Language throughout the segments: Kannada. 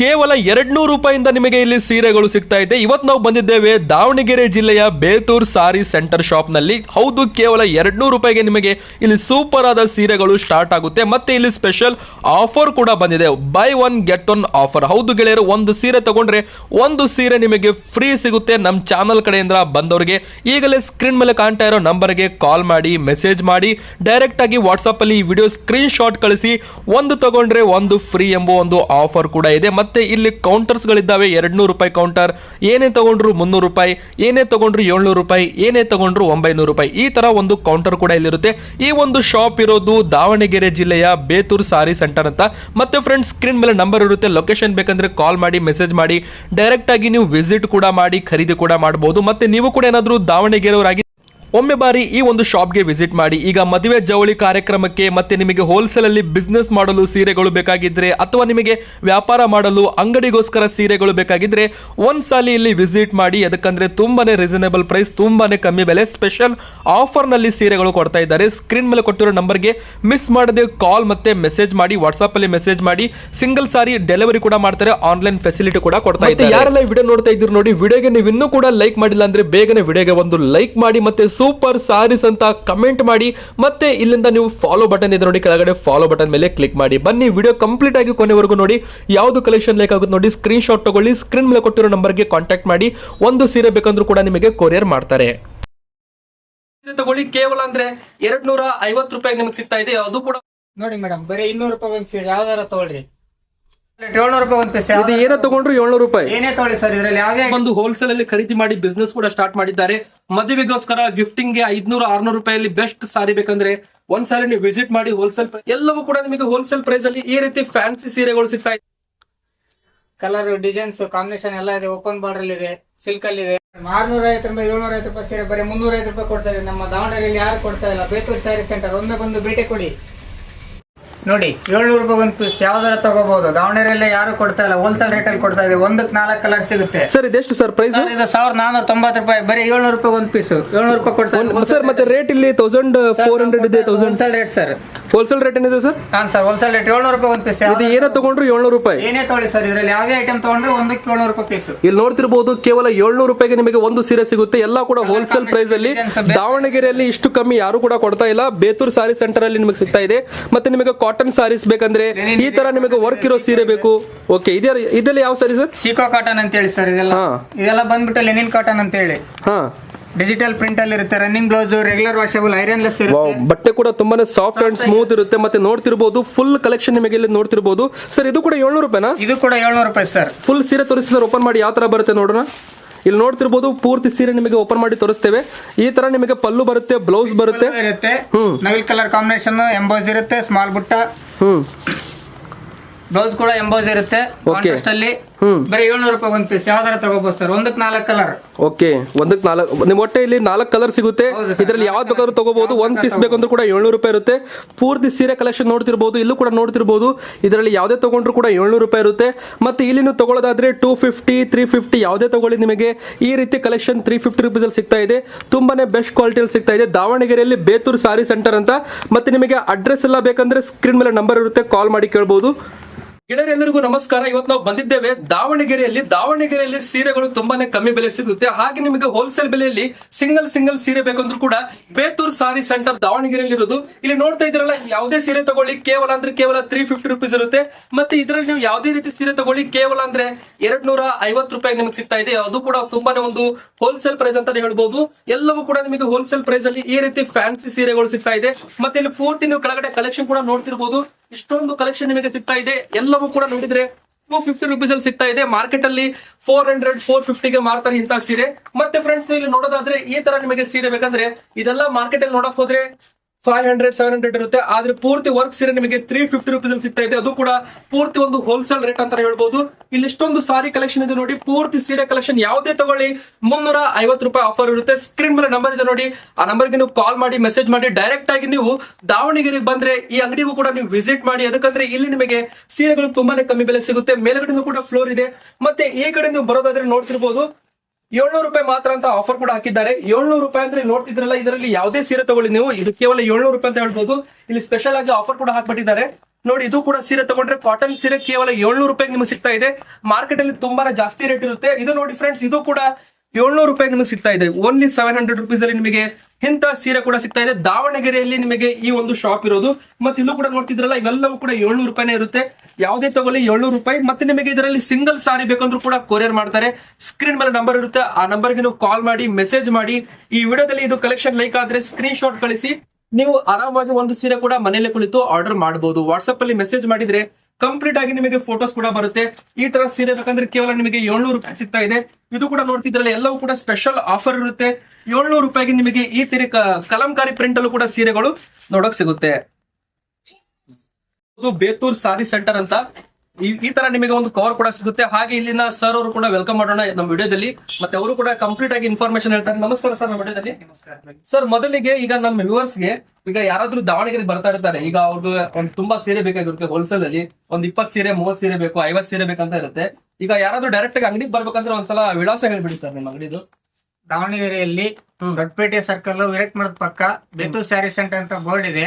ಕೇವಲ ಎರಡ್ ನೂರು ರೂಪಾಯಿಂದ ನಿಮಗೆ ಇಲ್ಲಿ ಸೀರೆಗಳು ಸಿಗ್ತಾ ಇದೆ. ಇವತ್ತು ನಾವು ಬಂದಿದ್ದೇವೆ ದಾವಣಗೆರೆ ಜಿಲ್ಲೆಯ ಬೇತೂರ್ ಸಾರಿ ಸೆಂಟರ್ ಶಾಪ್ನಲ್ಲಿ ಹೌದು, ಕೇವಲ ಎರಡ್ ನೂರು ರೂಪಾಯಿಗೆ ನಿಮಗೆ ಇಲ್ಲಿ ಸೂಪರ್ ಆದ ಸೀರೆಗಳು ಸ್ಟಾರ್ಟ್ ಆಗುತ್ತೆ. ಮತ್ತೆ ಇಲ್ಲಿ ಸ್ಪೆಷಲ್ ಆಫರ್ ಕೂಡ ಬಂದಿದೆ. Buy one get one offer ಹೌದು ಗೆಳೆಯರು, ಒಂದು ಸೀರೆ ತಗೊಂಡ್ರೆ ಒಂದು ಸೀರೆ ನಿಮಗೆ ಫ್ರೀ ಸಿಗುತ್ತೆ ನಮ್ಮ ಚಾನಲ್ ಕಡೆಯಿಂದ ಬಂದವರಿಗೆ. ಈಗಲೇ ಸ್ಕ್ರೀನ್ ಮೇಲೆ ಕಾಣ್ತಾ ಇರೋ ನಂಬರ್ಗೆ ಕಾಲ್ ಮಾಡಿ ಮೆಸೇಜ್ ಮಾಡಿ. ಡೈರೆಕ್ಟ್ ಆಗಿ ವಾಟ್ಸಪ್ ಅಲ್ಲಿ ಈ ವಿಡಿಯೋ ಸ್ಕ್ರೀನ್ ಶಾಟ್ ಕಳಿಸಿ. ಒಂದು ತಗೊಂಡ್ರೆ ಒಂದು ಫ್ರೀ ಎಂಬ ಒಂದು ಆಫರ್ ಕೂಡ ಇದೆ. ಮತ್ತೆ ಇಲ್ಲಿ ಕೌಂಟರ್ಸ್ ಗಳಿದ್ದಾವೆ. ಎರಡ್ನೂರು ರೂಪಾಯಿ ಕೌಂಟರ್ ಏನೇ ತಗೊಂಡ್ರು ಮುನ್ನೂರು ರೂಪಾಯಿ, ಏನೇ ತಗೊಂಡ್ರು ಏಳ್ನೂರು ರೂಪಾಯಿ, ಏನೇ ತಗೊಂಡ್ರು ಒಂಬೈನೂರು ರೂಪಾಯಿ. ಈ ತರ ಒಂದು ಕೌಂಟರ್ ಕೂಡ ಇಲ್ಲಿರುತ್ತೆ. ಈ ಒಂದು ಶಾಪ್ ಇರೋದು ದಾವಣಗೆರೆ ಜಿಲ್ಲೆಯ ಬೇತೂರ್ ಸಾರಿ ಸೆಂಟರ್ ಅಂತ. ಮತ್ತೆ ಫ್ರೆಂಡ್ಸ್ ಸ್ಕ್ರೀನ್ ಮೇಲೆ ನಂಬರ್ ಇರುತ್ತೆ. ಲೊಕೇಶನ್ ಬೇಕಂದ್ರೆ ಕಾಲ್ ಮಾಡಿ ಮೆಸೇಜ್ ಮಾಡಿ. ಡೈರೆಕ್ಟ್ ಆಗಿ ನೀವು ವಿಸಿಟ್ ಕೂಡ ಮಾಡಿ, ಖರೀದಿ ಕೂಡ ಮಾಡಬಹುದು ಮತ್ತೆ ನೀವು ಕೂಡ ಏನಾದರೂ ದಾವಣಗೆರೆಯವರಾಗಿ ಒಮ್ಮೆ ಬಾರಿ ಈ ಒಂದು ಶಾಪ್ಗೆ ವಿಸಿಟ್ ಮಾಡಿ ಈಗ ಮದುವೆ ಜವಳಿ ಕಾರ್ಯಕ್ರಮಕ್ಕೆ ಮತ್ತೆ ನಿಮಗೆ ಹೋಲ್ಸೇಲ್ ಅಲ್ಲಿ ಬಿಸ್ನೆಸ್ ಮಾಡಲು ಸೀರೆಗಳು ಬೇಕಾಗಿದ್ರೆ ಅಥವಾ ನಿಮಗೆ ವ್ಯಾಪಾರ ಮಾಡಲು ಅಂಗಡಿಗೋಸ್ಕರ ಸೀರೆಗಳು ಬೇಕಾಗಿದ್ರೆ ಒಂದ್ಸಲಿ ಇಲ್ಲಿ ವಿಸಿಟ್ ಮಾಡಿ ಅದಕ್ಕಂದ್ರೆ ತುಂಬಾನೇ ರೀಸನೇಬಲ್ ಪ್ರೈಸ್ ತುಂಬಾನೇ ಕಮ್ಮಿ ಬೆಲೆ ಸ್ಪೆಷಲ್ ಆಫರ್ನಲ್ಲಿ ಸೀರೆಗಳು ಕೊಡ್ತಾ ಇದ್ದಾರೆ. ಸ್ಕ್ರೀನ್ ಮೇಲೆ ಕೊಟ್ಟಿರೋ ನಂಬರ್ಗೆ ಮಿಸ್ ಮಾಡದೆ ಕಾಲ್ ಮತ್ತೆ ಮೆಸೇಜ್ ಮಾಡಿ ವಾಟ್ಸ್ಆಪ್ ಅಲ್ಲಿ ಮೆಸೇಜ್ ಮಾಡಿ ಸಿಂಗಲ್ ಸಾರಿ ಡೆಲಿವರಿ ಕೂಡ ಮಾಡ್ತಾರೆ ಆನ್ಲೈನ್ ಫೆಸಿಲಿಟಿ ಕೂಡ ಕೊಡ್ತಾ ಇದ್ದಾರೆ. ಯಾರೆಲ್ಲ ವಿಡಿಯೋ ನೋಡ್ತಾ ಇದ್ರು ನೋಡಿ ವಿಡಿಯೋಗೆ ನೀವು ಇನ್ನೂ ಕೂಡ ಲೈಕ್ ಮಾಡಿಲ್ಲ ಅಂದ್ರೆ ಬೇಗನೆ ವಿಡಿಯೋಗೆ ಒಂದು ಲೈಕ್ ಮಾಡಿ ಮತ್ತೆ ಸೂಪರ್ ಸಾರೀಸ್ ಅಂತ ಕಮೆಂಟ್ ಮಾಡಿ ಮತ್ತೆ ಇಲ್ಲಿಂದ ನೀವು ಫಾಲೋ ಬಟನ್ ಇದೆ ನೋಡಿ ಕೆಳಗಡೆ ಫಾಲೋ ಬಟನ್ ಮೇಲೆ ಕ್ಲಿಕ್ ಮಾಡಿ. ಬನ್ನಿ ವಿಡಿಯೋ ಕಂಪ್ಲೀಟ್ ಆಗಿ ಕೊನೆವರೆಗೂ ನೋಡಿ ಯಾವುದು ಕಲೆಕ್ಷನ್ ಬೇಕಾಗುತ್ತೆ ನೋಡಿ ಸ್ಕ್ರೀನ್ ಶಾಟ್ ತಗೊಳ್ಳಿ ಸ್ಕ್ರೀನ್ ಮೇಲೆ ಕೊಟ್ಟಿರೋ ನಂಬರ್ಗೆ ಕಾಂಟ್ಯಾಕ್ಟ್ ಮಾಡಿ ಒಂದು ಸೀರೆ ಬೇಕಂದ್ರೂ ಕೂಡ ನಿಮಗೆ ಕೊರಿಯರ್ ಮಾಡ್ತಾರೆ. ಸೀರೆ ತಗೊಳ್ಳಿ ಕೇವಲ ಅಂದ್ರೆ ಎರಡ್ ನೂರ ಐವತ್ತು ರೂಪಾಯಿ ನಿಮಗೆ ಸಿಗ್ತಾ ಇದೆ ಅದು ಕೂಡ ನೋಡಿ ಮೇಡಮ್ ಬರೀ ಇನ್ನೂರು ರೂಪಾಯಿ ಯಾವ್ದಾರ ತಗೊಳ್ರಿ ಏಳ್ನೂರು ರೂಪಾಯಿ ಒಂದು ಪೀಸ್ ಇದು ಏನೇ ತಗೊಂಡ್ರು ಏಳ್ನೂರು ರೂಪಾಯಿ. ಏನೇ ತಗೊಳ್ಳಿ ಸರ್ ಇದರಲ್ಲಿ ಯಾವ್ದೇ ಒಂದು ಹೋಲ್ಸೇಲ್ ಅಲ್ಲಿ ಖರೀದಿ ಮಾಡಿ ಬಿಸ್ನೆಸ್ ಕೂಡ ಸ್ಟಾರ್ಟ್ ಮಾಡಿದ್ದಾರೆ. ಮದುವೆಗೋಸ್ಕರ ಗಿಫ್ಟಿಂಗ್ಗೆ ಐದ್ನೂರ ಆರ್ನೂರು ರೂಪಾಯಲ್ಲಿ ಬೆಸ್ಟ್ ಸಾರಿ ಬೇಕಂದ್ರೆ ಒಂದ್ ಸಾರಿ ನೀವು ವಿಸಿಟ್ ಮಾಡಿ ಹೋಲ್ಸೇಲ್ ಎಲ್ಲವೂ ಕೂಡ ನಿಮಗೆ ಹೋಲ್ಸೇಲ್ ಪ್ರೈಸ್ ಅಲ್ಲಿ ಈ ರೀತಿ ಫ್ಯಾನ್ಸಿ ಸೀರೆಗಳು ಸಿಗ್ತಾ ಇದೆ. ಕಲರ್ ಡಿಸೈನ್ಸ್ ಕಾಂಬಿನೇಷನ್ ಎಲ್ಲ ಇದೆ. ಓಪನ್ ಬಾರ್ಡರ್ ಇದೆ. ಸಿಲ್ಕ್ ಅಲ್ಲಿ ಇದೆ. ಆರ್ನೂರ ರೂಪಾಯಿ ಏಳ್ನೂರ ಐವತ್ತು ರೂಪಾಯಿ ಸೀರೆ ಬರೀ ಮುನ್ನೂರ ಐದು ರೂಪಾಯಿ ಕೊಡ್ತಾ ಇದೆ. ನಮ್ಮ ದಾವಣಗೆರೆಯಲ್ಲಿ ಯಾರು ಕೊಡ್ತಾ ಇಲ್ಲ? ಬೇತೂರು ಸ್ಯಾರಿ ಸೆಂಟರ್ ಒಮ್ಮೆ ಬಂದು ಭೇಟಿ ಕೊಡಿ. ನೋಡಿ ಏಳ್ನೂರು ರೂಪಾಯಿ ಒಂದು ಪೀಸ್ ಯಾವ್ದಾರ ತಗೋಬಹುದು ದಾವಣಗೆರೆಯಲ್ಲಿ ಯಾರು ಕೊಡ್ತಾ ಇಲ್ಲ. ಹೋಲ್ಸೇಲ್ ರೇಟ್ ಅಲ್ಲಿ ಕೊಡ್ತಾ ಇದೆ. ಒಂದಕ್ಕೆ ನಾಲ್ಕು ಕಲರ್ ಸಿಗುತ್ತೆ. ಸರ್ ಇದೆಷ್ಟು ಸರ್ ಪ್ರೈಸ್ ಸರ್ ಇದು ಸಾವಿರದ ನಾನೂರ ತೊಂಬತ್ತು ರೂಪಾಯಿ. ಬರೀ ಏಳ್ನೂರು ರೂಪಾಯಿ ಒಂದು ಪೀಸ್ ಏಳ್ನೂರು ರೂಪಾಯಿ ಕೊಡ್ತಾ ಸರ್ ಮತ್ತೆ ರೇಟ್ ಇಲ್ಲಿ ತೌಸಂಡ್ ಫೋರ್ ಹಂಡ್ರೆಡ್ ಇದೆ thousand wholesale rate sir wholesale rate ಏನಿದೆ ಸರ್ ಹಾಂ ಸರ್ ಹೋಲ್ಸೇಲ್ ರೇಟ್ ಏಳ್ನೂರು ರೂಪಾಯಿ ಒಂದು ಪೀಸ್ ಇದು ಏನೋ ತಗೊಂಡ್ರು ಏಳ್ನೂರು ರೂಪಾಯಿ. ಏನೇ ತೊಳಿ ಸರ್ ಇದರಲ್ಲಿ ಯಾವುದೇ ಐಟಮ್ ತೊಗೊಂಡ್ರೆ ಒಂದಕ್ಕೆ ಏಳ್ನೂರು ರೂಪಾಯಿ ಪೀಸ್ ಇಲ್ಲಿ ನೋಡ್ತಿರ್ಬೋದು ಕೇವಲ ಏಳ್ನೂರು ರೂಪಾಯಿಗೆ ನಿಮಗೆ ಒಂದು ಸೀರೆ ಸಿಗುತ್ತೆ. ಎಲ್ಲ ಕೂಡ ಹೋಲ್ಸೇಲ್ ಪ್ರೈಸ್ ಅಲ್ಲಿ. ದಾವಣಗೆರೆಯಲ್ಲಿ ಇಷ್ಟು ಕಮ್ಮಿ ಯಾರು ಕೂಡ ಕೊಡ್ತಾ ಇಲ್ಲ. ಬೇತೂರ್ ಸಾರಿ ಸೆಂಟರ್ ಅಲ್ಲಿ ನಿಮಗೆ ಸಿಗ್ತಾ ಇದೆ. ಮತ್ತೆ ನಿಮಗೆ ಕಾಟನ್ ಸಾರೀಸ್ ಬೇಕಂದ್ರೆ ಈ ತರ ನಿಮಗೆ ವರ್ಕ್ ಇರೋ ಸೀರೆ ಬೇಕು. ಓಕೆ ಇದೇ ಇದೆಲ್ಲ ಯಾವ ಸಾರಿ ಸರ್? ಸೀಕೋ ಕಾಟನ್ ಅಂತ ಹೇಳಿ ಸರ್ ಇದೆಲ್ಲ. ಇದೆಲ್ಲ ಬಂದ್ಬಿಟ್ಟು ಲೆನಿನ್ ಕಾಟನ್ ಅಂತ ಹೇಳಿ ಹಾ. ಡಿಜಿಟಲ್ ಪ್ರಿಂಟ್ ಅಲ್ಲಿ ಇರುತ್ತೆ running blouse regular washable ironless less ಬಟ್ಟೆ ಕೂಡ ತುಂಬಾನೇ ಸಾಫ್ಟ್ ಅಂಡ್ ಸ್ಮೂತ್ ಇರುತ್ತೆ. ಮತ್ತೆ ನೋಡ್ತಿರ್ಬೋದು ಫುಲ್ ಕಲೆಕ್ಷನ್ ನಿಮಗೆ ಇಲ್ಲಿ ನೋಡ್ತಿರ್ಬೋದು. ಸರ್ ಇದು ಕೂಡ ಏಳ್ನೂರು ರೂಪಾಯಿನಾ? ಇದು ಕೂಡ ಏಳ್ನೂರು ರೂಪಾಯಿ ಸರ್ ಫುಲ್ ಸೀರೆ ತೋರಿಸಿ ಸರ್ ಓಪನ್ ಮಾಡಿ ಯಾವ ತರ ಬರುತ್ತೆ ನೋಡೋಣ? ಇಲ್ಲಿ ನೋಡ್ತಿರ್ಬೋದು ಪೂರ್ತಿ ಸೀರೆ ನಿಮಗೆ ಓಪನ್ ಮಾಡಿ ತೋರಿಸ್ತೇವೆ. ಈ ತರ ನಿಮಗೆ ಪಲ್ಲು ಬರುತ್ತೆ ಬ್ಲೌಸ್ ಬರುತ್ತೆ. ಇರುತ್ತೆ. ನವಿಲ್ ಕಲರ್ ಕಾಂಬಿನೇಷನ್ ಎಂಬೋಸ್ ಇರುತ್ತೆ ಸ್ಮಾಲ್ ಬುಟ್ಟ. ಹ್ಮ್. ಬ್ಲೌಸ್ ಕೂಡ ಎಂಬೋಸ್ ಇರುತ್ತೆ. ಅಲ್ಲಿ. ಬರೀ ಏಳ್ನೂರು ರೂಪಾಯಿ ಒಂದು ಪೀಸ್ ಯಾವ್ದಾರ ತಗೋಬಹುದು ಸರ್ ಒಂದಕ್ಕೆ ನಾಲ್ಕು ಕಲರ್ ಓಕೆ ಒಂದಕ್ಕೆ ನಾಲ್ಕು ನಿಮ್ಮ ಹೊಟ್ಟೆ ಇಲ್ಲಿ ನಾಲ್ಕು ಕಲರ್ ಸಿಗುತ್ತೆ. ಇದರಲ್ಲಿ ಯಾವ್ದು ಬೇಕಾದ್ರೂ ತಗೋಬಹುದು ಒಂದ್ ಪೀಸ್ ಬೇಕಂದ್ರೂ ಕೂಡ ಏಳ್ನೂರು ರೂಪಾಯಿ ಇರುತ್ತೆ. ಪೂರ್ತಿ ಸೀರೆ ಕಲೆಕ್ಷನ್ ನೋಡ್ತಿರ್ಬೋದು ಇಲ್ಲೂ ಕೂಡ ನೋಡ್ತಿರ್ಬೋದು. ಇದರಲ್ಲಿ ಯಾವುದೇ ತಗೊಂಡ್ರು ಕೂಡ ಏಳ್ನೂರು ರೂಪಾಯಿ ಇರುತ್ತೆ. ಮತ್ತೆ ಇಲ್ಲಿ ನೀವು ತಗೊಳ್ಳೋದಾದ್ರೆ ಟೂ ಫಿಫ್ಟಿ ತ್ರೀ ಫಿಫ್ಟಿ ಯಾವುದೇ ತಗೊಳ್ಳಿ ನಿಮಗೆ. ಈ ರೀತಿ ಕಲೆಕ್ಷನ್ ತ್ರೀ ಫಿಫ್ಟಿ ರುಪೀಸ್ ಅಲ್ಲಿ ಸಿಗ್ತಾ ಇದೆ. ತುಂಬಾನೇ ಬೆಸ್ಟ್ ಕ್ವಾಲಿಟಿಯಲ್ಲಿ ಸಿಗ್ತಾ ಇದೆ. ದಾವಣಗೆರೆಯಲ್ಲಿ ಬೇತೂರು ಸಾರಿ ಸೆಂಟರ್ ಅಂತ. ಮತ್ತೆ ನಿಮಗೆ ಅಡ್ರೆಸ್ ಎಲ್ಲ ಬೇಕಂದ್ರೆ ಸ್ಕ್ರೀನ್ ಮೇಲೆ ನಂಬರ್ ಇರುತ್ತೆ. ಕಾಲ್ ಮಾಡಿ ಕೇಳಬಹುದು ಗೆಳೆಯರೆಲ್ಲರಿಗೂ ನಮಸ್ಕಾರ. ಇವತ್ತು ನಾವು ಬಂದಿದ್ದೇವೆ ದಾವಣಗೆರೆಯಲ್ಲಿ. ದಾವಣಗೆರೆಯಲ್ಲಿ ಸೀರೆಗಳು ತುಂಬಾನೇ ಕಮ್ಮಿ ಬೆಲೆ ಸಿಗುತ್ತೆ. ಹಾಗೆ ನಿಮಗೆ ಹೋಲ್ಸೇಲ್ ಬೆಲೆಯಲ್ಲಿ ಸಿಂಗಲ್ ಸಿಂಗಲ್ ಸೀರೆ ಬೇಕಂದ್ರೂ ಕೂಡ ಬೇತೂರ್ ಸಾರಿ ಸೆಂಟರ್ ದಾವಣಗೆರೆಯಲ್ಲಿ ಇರೋದು ಇಲ್ಲಿ ನೋಡ್ತಾ ಇದ್ರಲ್ಲ ಯಾವುದೇ ಸೀರೆ ತಗೊಳ್ಳಿ. ಕೇವಲ ಅಂದ್ರೆ ಕೇವಲ ತ್ರೀ ಫಿಫ್ಟಿ ರುಪೀಸ್ ಇರುತ್ತೆ. ಮತ್ತೆ ಇದರಲ್ಲಿ ನೀವು ಯಾವುದೇ ರೀತಿ ಸೀರೆ ತಗೊಳ್ಳಿ. ಕೇವಲ ಅಂದ್ರೆ ಎರಡ್ ನೂರ ಐವತ್ತು ರೂಪಾಯಿ ನಿಮಗೆ ಸಿಗ್ತಾ ಇದೆ. ಅದು ಕೂಡ ತುಂಬಾನೇ ಒಂದು ಹೋಲ್ಸೇಲ್ ಪ್ರೈಸ್ ಅಂತಾನೆ ಹೇಳ್ಬಹುದು ಎಲ್ಲವೂ ಕೂಡ ನಿಮಗೆ ಹೋಲ್ಸೇಲ್ ಪ್ರೈಸ್ ಅಲ್ಲಿ ಈ ರೀತಿ ಫ್ಯಾನ್ಸಿ ಸೀರೆಗಳು ಸಿಗ್ತಾ ಇದೆ. ಮತ್ತೆ ಇಲ್ಲಿ ಪೂರ್ತಿ ನೀವು ಕೆಳಗಡೆ ಕಲೆಕ್ಷನ್ ಕೂಡ ನೋಡ್ತಿರ್ಬೋದು. ಇಷ್ಟೊಂದು ಕಲೆಕ್ಷನ್ ನಿಮಗೆ ಸಿಗ್ತಾ ಇದೆ. ಎಲ್ಲವೂ ಕೂಡ ನೋಡಿದ್ರೆ ಟೂ ಫಿಫ್ಟಿ ರುಪೀಸ್ ಅಲ್ಲಿ ಸಿಗ್ತಾ ಇದೆ. ಮಾರ್ಕೆಟ್ ಅಲ್ಲಿ ಫೋರ್ ಹಂಡ್ರೆಡ್ ಫೋರ್ ಫಿಫ್ಟಿಗೆ ಮಾರ್ತಾರೆ ಇಂತ ಸೀರೆ. ಮತ್ತೆ ಫ್ರೆಂಡ್ಸ್ ಇಲ್ಲಿ ನೋಡೋದಾದ್ರೆ ಈ ತರ ನಿಮಗೆ ಸೀರೆ ಬೇಕಂದ್ರೆ ಇದೆಲ್ಲ ಮಾರ್ಕೆಟ್ ಅಲ್ಲಿ ನೋಡಕ್ ಹೋದ್ರೆ ಫೈವ್ ಹಂಡ್ರೆಡ್ ಸೆವೆನ್ ಹಂಡ್ರೆಡ್ ಇರುತ್ತೆ. ಆದ್ರೆ ಪೂರ್ತಿ ವರ್ಕ್ ಸೀರೆ ನಿಮಗೆ ತ್ರೀ ಫಿಫ್ಟಿ ರುಪೀಸ್ ಅಲ್ಲಿ ಸಿಗ್ತಾ ಇದೆ. ಅದು ಕೂಡ ಪೂರ್ತಿ ಒಂದು ಹೋಲ್ಸೇಲ್ ರೇಟ್ ಅಂತ ಹೇಳ್ಬಹುದು ಇಲ್ಲಿ ಇಷ್ಟೊಂದು ಸಾರಿ ಕಲೆಕ್ಷನ್ ಇದೆ ನೋಡಿ. ಪೂರ್ತಿ ಸೀರೆ ಕಲೆಕ್ಷನ್ ಯಾವುದೇ ತಗೊಳ್ಳಿ. ಮುನ್ನೂರ ಐವತ್ತು ರೂಪಾಯಿ ಆಫರ್ ಇರುತ್ತೆ. ಸ್ಕ್ರೀನ್ ಮೇಲೆ ನಂಬರ್ ಇದೆ ನೋಡಿ. ಆ ನಂಬರ್ಗೆ ನೀವು ಕಾಲ್ ಮಾಡಿ ಮೆಸೇಜ್ ಮಾಡಿ. ಡೈರೆಕ್ಟ್ ಆಗಿ ನೀವು ದಾವಣಗೆರೆಗೆ ಬಂದ್ರೆ ಈ ಅಂಗಡಿಗೂ ಕೂಡ ನೀವು ವಿಸಿಟ್ ಮಾಡಿ. ಅದಕ್ಕಂದ್ರೆ ಇಲ್ಲಿ ನಿಮಗೆ ಸೀರೆಗಳು ತುಂಬಾನೇ ಕಮ್ಮಿ ಬೆಲೆ ಸಿಗುತ್ತೆ. ಮೇಲ್ಗಡೆನೂ ಕೂಡ ಫ್ಲೋರ್ ಇದೆ. ಮತ್ತೆ ಈ ಕಡೆ ನೀವು ಬರೋದಾದ್ರೆ ನೋಡ್ತಿರ್ಬೋದು. ಏಳ್ನೂರು ರೂಪಾಯಿ ಮಾತ್ರ ಅಂತ ಆಫರ್ ಕೂಡ ಹಾಕಿದ್ದಾರೆ. ಏಳ್ನೂರು ರೂಪಾಯಿ ಅಂದ್ರೆ ನೋಡ್ತಿದ್ರಲ್ಲ ಇದರಲ್ಲಿ ಯಾವುದೇ ಸೀರೆ ತಗೊಳ್ಳಿ ನೀವು. ಇದು ಕೇವಲ ಏಳ್ನೂರು ರೂಪಾಯಿ ಅಂತ ಹೇಳ್ಬೋದು. ಇಲ್ಲಿ ಸ್ಪೆಷಲ್ ಆಗಿ ಆಫರ್ ಕೂಡ ಹಾಕ್ಬಿಟ್ಟಿದ್ದಾರೆ. ನೋಡಿ, ಇದು ಕೂಡ ಸೀರೆ ತಗೊಂಡ್ರೆ ಕಾಟನ್ ಸೀರೆ ಕೇವಲ ಏಳ್ನೂರು ರೂಪಾಯಿ ನಿಮಗೆ ಸಿಗ್ತಾ ಇದೆ. ಮಾರ್ಕೆಟ್ ಅಲ್ಲಿ ತುಂಬಾ ಜಾಸ್ತಿ ರೇಟ್ ಇರುತ್ತೆ. ಇದು ನೋಡಿ ಫ್ರೆಂಡ್ಸ್ ಇದು ಕೂಡ ಏಳ್ನೂರು ರೂಪಾಯಿ ನಿಮಗೆ ಸಿಗ್ತಾ ಇದೆ. ಓನ್ಲಿ ಸೆವೆನ್ ಹಂಡ್ರೆಡ್ ರುಪೀಸ್ ಅಲ್ಲಿ ನಿಮಗೆ ಇಂಥ ಸೀರೆ ಕೂಡ ಸಿಗ್ತಾ ಇದೆ. ದಾವಣಗೆರೆಯಲ್ಲಿ ನಿಮಗೆ ಈ ಒಂದು ಶಾಪ್ ಇರೋದು. ಮತ್ತೆ ಇಲ್ಲೂ ಕೂಡ ನೋಡ್ತಿದ್ರಲ್ಲ, ಇವೆಲ್ಲವೂ ಕೂಡ ಏಳ್ನೂರು ರೂಪಾಯಿನೇ ಇರುತ್ತೆ. ಯಾವುದೇ ತಗೊಳ್ಳಿ ಏಳ್ನೂರು ರೂಪಾಯಿ. ಮತ್ತೆ ನಿಮಗೆ ಇದರಲ್ಲಿ ಸಿಂಗಲ್ ಸಾರಿ ಬೇಕಂದ್ರೂ ಕೂಡ ಕೊರಿಯರ್ ಮಾಡ್ತಾರೆ. ಸ್ಕ್ರೀನ್ ಮೇಲೆ ನಂಬರ್ ಇರುತ್ತೆ. ಆ ನಂಬರ್ಗೆ ನೀವು ಕಾಲ್ ಮಾಡಿ ಮೆಸೇಜ್ ಮಾಡಿ. ಈ ವಿಡಿಯೋದಲ್ಲಿ ಇದು ಕಲೆಕ್ಷನ್ ಲೈಕ್ ಆದ್ರೆ ಸ್ಕ್ರೀನ್ ಶಾಟ್ ಕಳಿಸಿ. ನೀವು ಆರಾಮಾಗಿ ಒಂದು ಸೀರೆ ಕೂಡ ಮನೆಯಲ್ಲೇ ಕುಳಿತು ಆರ್ಡರ್ ಮಾಡಬಹುದು ವಾಟ್ಸ್ಆಪ್ ಅಲ್ಲಿ ಮೆಸೇಜ್ ಮಾಡಿದ್ರೆ ಕಂಪ್ಲೀಟ್ ಆಗಿ ನಿಮಗೆ ಫೋಟೋಸ್ ಕೂಡ ಬರುತ್ತೆ. ಈ ತರ ಸೀರೆ ಬೇಕಂದ್ರೆ ಕೇವಲ ನಿಮಗೆ ಏಳ್ನೂರು ರೂಪಾಯಿ ಸಿಗ್ತಾ ಇದೆ. ಇದು ಕೂಡ ನೋಡ್ತಿದ್ರಲ್ಲ, ಎಲ್ಲವೂ ಕೂಡ ಸ್ಪೆಷಲ್ ಆಫರ್ ಇರುತ್ತೆ. ಏಳ್ನೂರು ರೂಪಾಯಿಗೆ ನಿಮಗೆ ಈ ಸೀರೆ ಕಲಂಕಾರಿ ಪ್ರಿಂಟ್ ಅಲ್ಲೂ ಕೂಡ ಸೀರೆಗಳು ನೋಡಕ್ ಸಿಗುತ್ತೆ. ಇದು ಬೇತೂರ್ ಸಾರಿ ಸೆಂಟರ್ ಅಂತ. ಈ ತರ ನಿಮಗೆ ಒಂದು ಕವರ್ ಕೂಡ ಸಿಗುತ್ತೆ. ಹಾಗೆ ಇಲ್ಲಿನ ಸರ್ ಅವರು ಕೂಡ ವೆಲ್ಕಮ್ ಮಾಡೋಣ ನಮ್ಮ ವಿಡಿಯೋದಲ್ಲಿ. ಮತ್ತೆ ಅವರು ಕೂಡ ಕಂಪ್ಲೀಟ್ ಆಗಿ ಇನ್ಫಾರ್ಮೇಶನ್ ಹೇಳ್ತಾರೆ. ನಮಸ್ಕಾರ ಸರ್ ನಮ್ಮ ವಿಡಿಯೋದಲ್ಲಿ. ಸರ್ ಮೊದಲಿಗೆ ಈಗ ನಮ್ಮ ವ್ಯೂವರ್ಸ್ಗೆ ಈಗ ಯಾರಾದ್ರೂ ದಾವಣಗೆರೆ ಬರ್ತಾ ಇರ್ತಾರೆ ಈಗ ಅವ್ರದ್ದು ಒಂದು ತುಂಬಾ ಸೀರೆ ಬೇಕಾಗಿರುತ್ತೆ ಹೋಲ್ಸೇಲ್ ಅಲ್ಲಿ. ಒಂದ್ ಇಪ್ಪತ್ ಸೀರೆ ಮೂವತ್ ಸೀರೆ ಬೇಕು ಐವತ್ ಸೀರೆ ಬೇಕಂತ ಇರುತ್ತೆ. ಈಗ ಯಾರಾದ್ರೂ ಡೈರೆಕ್ಟ್ ಆಗಿ ಅಂಗಡಿಗೆ ಬರ್ಬೇಕಂದ್ರೆ ಒಂದ್ಸಲ ವಿಳಾಸ ಹೇಳ್ಬಿಡಿ ಸರ್ ನಿಮ್ಮ ಅಂಗಡಿದು. ದಾವಣಗೆರೆಯಲ್ಲಿ ದೊಡ್ಡಪೇಟೆ ಸರ್ಕಲ್ ವಿರಕ್ ಮರದ ಪಕ್ಕ ಬೇತು ಸ್ಯಾರಿ ಸೆಂಟರ್ ಅಂತ ಬೋರ್ಡ್ ಇದೆ.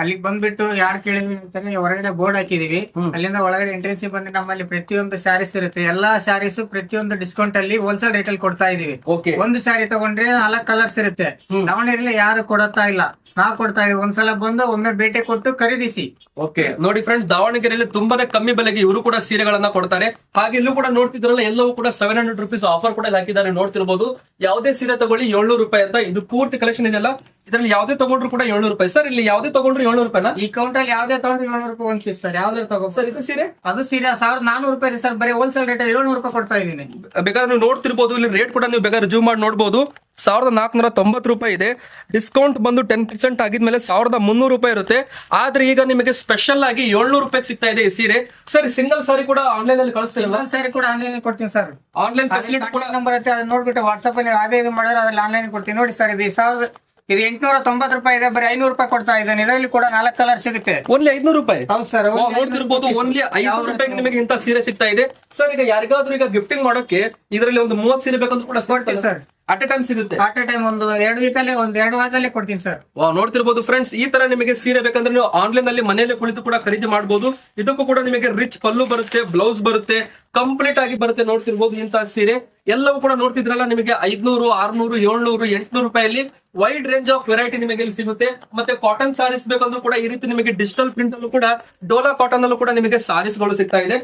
ಅಲ್ಲಿಗೆ ಬಂದ್ಬಿಟ್ಟು ಯಾರು ಕೇಳಿದ್ವಿ ಅಂತಾನೆ ಹೊರಗಡೆ ಬೋರ್ಡ್ ಹಾಕಿದೀವಿ. ಅಲ್ಲಿಂದ ಒಳಗಡೆ ಎಂಟ್ರೆನ್ಸ್ ಬಂದ್ರೆ ನಮ್ಮಲ್ಲಿ ಪ್ರತಿಯೊಂದು ಸ್ಯಾರೀಸ್ ಇರುತ್ತೆ. ಎಲ್ಲಾ ಸ್ಯಾರೀಸ್ ಪ್ರತಿಯೊಂದು ಡಿಸ್ಕೌಂಟ್ ಅಲ್ಲಿ ಹೋಲ್ಸೇಲ್ ರೇಟ್ ಅಲ್ಲಿ ಕೊಡ್ತಾ ಇದೀವಿ. ಓಕೆ ಒಂದು ಸ್ಯಾರಿ ತಗೊಂಡ್ರೆ ನಾಲ್ಕು ಕಲರ್ಸ್ ಇರುತ್ತೆ. ದಾವಣಗೆರೆಯಲ್ಲಿ ಯಾರು ಕೊಡತ್ತಾ ಇಲ್ಲ. ನಾವು ಕೊಡ್ತಾ ಇದೀವಿ ಒಂದ್ಸಲ ಬಂದು ಒಮ್ಮೆ ಭೇಟಿ ಕೊಟ್ಟು ಖರೀದಿಸಿ. ಓಕೆ ನೋಡಿ ಫ್ರೆಂಡ್ಸ್ ದಾವಣಗೆರೆಯಲ್ಲಿ ತುಂಬಾನೇ ಕಮ್ಮಿ ಬೆಲೆಗೆ ಇವರು ಕೂಡ ಸೀರೆಗಳನ್ನ ಕೊಡ್ತಾರೆ. ಹಾಗೆ ಇಲ್ಲೂ ಕೂಡ ನೋಡ್ತಿದ್ರಲ್ಲ ಎಲ್ಲವೂ ಕೂಡ ಸೆವೆನ್ ಹಂಡ್ರೆಡ್ ರುಪೀಸ್ ಆಫರ್ ಕೂಡ ಹಾಕಿದ್ದಾರೆ. ನೋಡ್ತಿರ್ಬೋದು. ಯಾವುದೇ ಸೀರೆ ತಗೊಳ್ಳಿ ಏಳ್ನೂರು ರೂಪಾಯಿ ಅಂತ. ಇದು ಪೂರ್ತಿ ಕಲೆಕ್ಷನ್ ಇದೆಲ್ಲ ಇದರಲ್ಲಿ ಯಾವ್ದೇ ತಗೊಂಡ್ರು ಕೂಡ ಏಳ್ನೂರು ರೂಪಾಯಿ. ಸರ್ ಇಲ್ಲಿ ಯಾವ್ದೇ ತಗೊಂಡ್ರು ಏಳ್ನೂರು ರೂಪಾಯಿ ಈ ಕೌಂಟರ್ ಅಲ್ಲಿ ಯಾವ್ದೇ ತಗೊಂಡ್ರೆ ಏಳ್ನೂರು ರೂಪಾಯಿ ಒಂದ್ ಪೀಸ್ ಸರ್ ಯಾವ್ದೇ ತಗೋ. ಸರ್ ಇದು ಸೀರೆ? ಅದು ಸೀರೆ ಸಾವಿರದ ನಾನೂರು ರೂಪಾಯಿ ಸರ್ ಬರೀ ಹೋಲ್ಸೇಲ್ ರೇಟ್ ಏಳ್ನೂರು ರೂಪಾಯಿ ಕೊಡ್ತಾ ಇದೀನಿ ಬೇಕಾದ್ರೆ ನೀವು ನೋಡ್ತಿರ್ಬೋದು. ಇಲ್ಲಿ ರೇಟ್ ಕೂಡ ನೀವು ಬೇಕಾದ್ರೆ ಜೂಮ್ ಮಾಡಿ ನೋಡ್ಬೋದು. ಸಾವಿರದ ನಾಲ್ಕುನೂರ ತೊಂಬತ್ತು ರೂಪಾಯಿ ಇದೆ. ಡಿಸ್ಕೌಂಟ್ ಬಂದು ಟೆನ್ ಪರ್ಸೆಂಟ್ ಆಗಿದ್ಮೇಲೆ ಸಾವಿರದ ಮುನ್ನೂರು ರೂಪಾಯಿ ಇರುತ್ತೆ. ಆದ್ರೆ ಈಗ ನಿಮಗೆ ಸ್ಪೆಷಲ್ ಆಗಿ ಏಳ್ನೂರು ರೂಪಾಯಿ ಸಿಗ್ತಾ ಇದೆ ಈ ಸೀರೆ. ಸರ್ ಸಿಂಗಲ್ ಸಾರಿ ಕೂಡ ಆನ್ಲೈನ್ ಅಲ್ಲಿ ಕಳಿಸ್ತೀವಿ ಸಾರಿ ಕೂಡ ಆನ್ಲೈನ್ ಕೊಡ್ತೀನಿ ಸರ್ ಆನ್ಲೈನ್ ಫೆಸಿಲಿಟಿ ಕೂಡ ನಂಬರ್ ಐತೆ ಅದನ್ನ ನೋಡ್ಬಿಟ್ಟು ವಾಟ್ಸ್ಆಪ್ ಅಲ್ಲಿ ಅದೇ ಇದು ಮಾಡಿದ್ರೆ ಅದ್ರಲ್ಲಿ ಆನ್ಲೈನ್ ಕೊಡ್ತೀನಿ. ನೋಡಿ ಸರ್ ಇದು ಸಾವಿರದ ಇದು ಎಂಟ್ನೂರ ತೊಂಬತ್ತು ರೂಪಾಯಿ ಇದೆ ಬರೀ ಐನೂರು ರೂಪಾಯಿ ಕೊಡ್ತಾ ಇದ್ದಾನೆ. ಇದರಲ್ಲಿ ಕೂಡ ನಾಲ್ಕು ಕಲರ್ ಸಿಗುತ್ತೆ. ಓನ್ಲಿ ಐದ್ನೂರು ರೂಪಾಯಿ? ಹೌದು ಸರ್ ನೋಡ್ತಿರ್ಬೋದು ಓನ್ಲಿ ಐನೂರು ರೂಪಾಯಿಗೆ ನಿಮಗೆ ಇಂತ ಸೀರೆ ಸಿಗ್ತಾ ಇದೆ. ಸರ್ ಈಗ ಯಾರಿಗಾದ್ರೂ ಈಗ ಗಿಫ್ಟಿಂಗ್ ಮಾಡೋಕೆ ಇದರಲ್ಲಿ ಒಂದು ಮೂವತ್ತು ಸೀರೆ ಬೇಕಂತ ಕೂಡ ಸರ್ ಅಟ್ ಎ ಟೈಮ್ ಸಿಗುತ್ತೆ. ಅಟ್ ಎ ಟೈಮ್ ಒಂದು ಎರಡು ವೀಕಲ್ಲೇ ಒಂದ್ ಎರಡು ವಾರದಲ್ಲೇ ಕೊಡ್ತೀನಿ ಸರ್ ವಾ ನೋಡ್ತಿರ್ಬೋದು ಫ್ರೆಂಡ್ಸ್ ಈ ತರ ನಿಮಗೆ ಸೀರೆ ಬೇಕಂದ್ರೆ ನೀವು ಆನ್ಲೈನ್ ಅಲ್ಲಿ ಮನೆಯಲ್ಲೇ ಕುಳಿತು ಕೂಡ ಖರೀದಿ ಮಾಡಬಹುದು ಇದಕ್ಕೂ ಕೂಡ ನಿಮಗೆ ರಿಚ್ ಪಲ್ಲು ಬರುತ್ತೆ ಬ್ಲೌಸ್ ಬರುತ್ತೆ ಕಂಪ್ಲೀಟ್ ಆಗಿ ಬರುತ್ತೆ ನೋಡ್ತಿರ್ಬೋದು ಇಂತಹ ಸೀರೆ. ಎಲ್ಲವೂ ಕೂಡ ನೋಡ್ತಿದ್ರಲ್ಲ ನಿಮಗೆ ಐದ್ನೂರು ಆರ್ನೂರು ಏಳ್ನೂರು ಎಂಟ್ನೂರು ರೂಪಾಯಲ್ಲಿ ವೈಡ್ ರೇಂಜ್ ಆಫ್ ವೆರೈಟಿ ನಿಮಗೆ ಇಲ್ಲಿ ಸಿಗುತ್ತೆ. ಮತ್ತೆ ಕಾಟನ್ ಸಾರೀಸ್ ಬೇಕಂದ್ರೂ ಕೂಡ ಈ ರೀತಿ ನಿಮಗೆ ಡಿಜಿಟಲ್ ಪ್ರಿಂಟ್ ಅಲ್ಲೂ ಕೂಡ ಡೋಲಾ ಕಾಟನ್ ಅಲ್ಲೂ ಕೂಡ ನಿಮಗೆ ಸಾರೀಸ್ಗಳು ಸಿಗ್ತಾ ಇದೆ.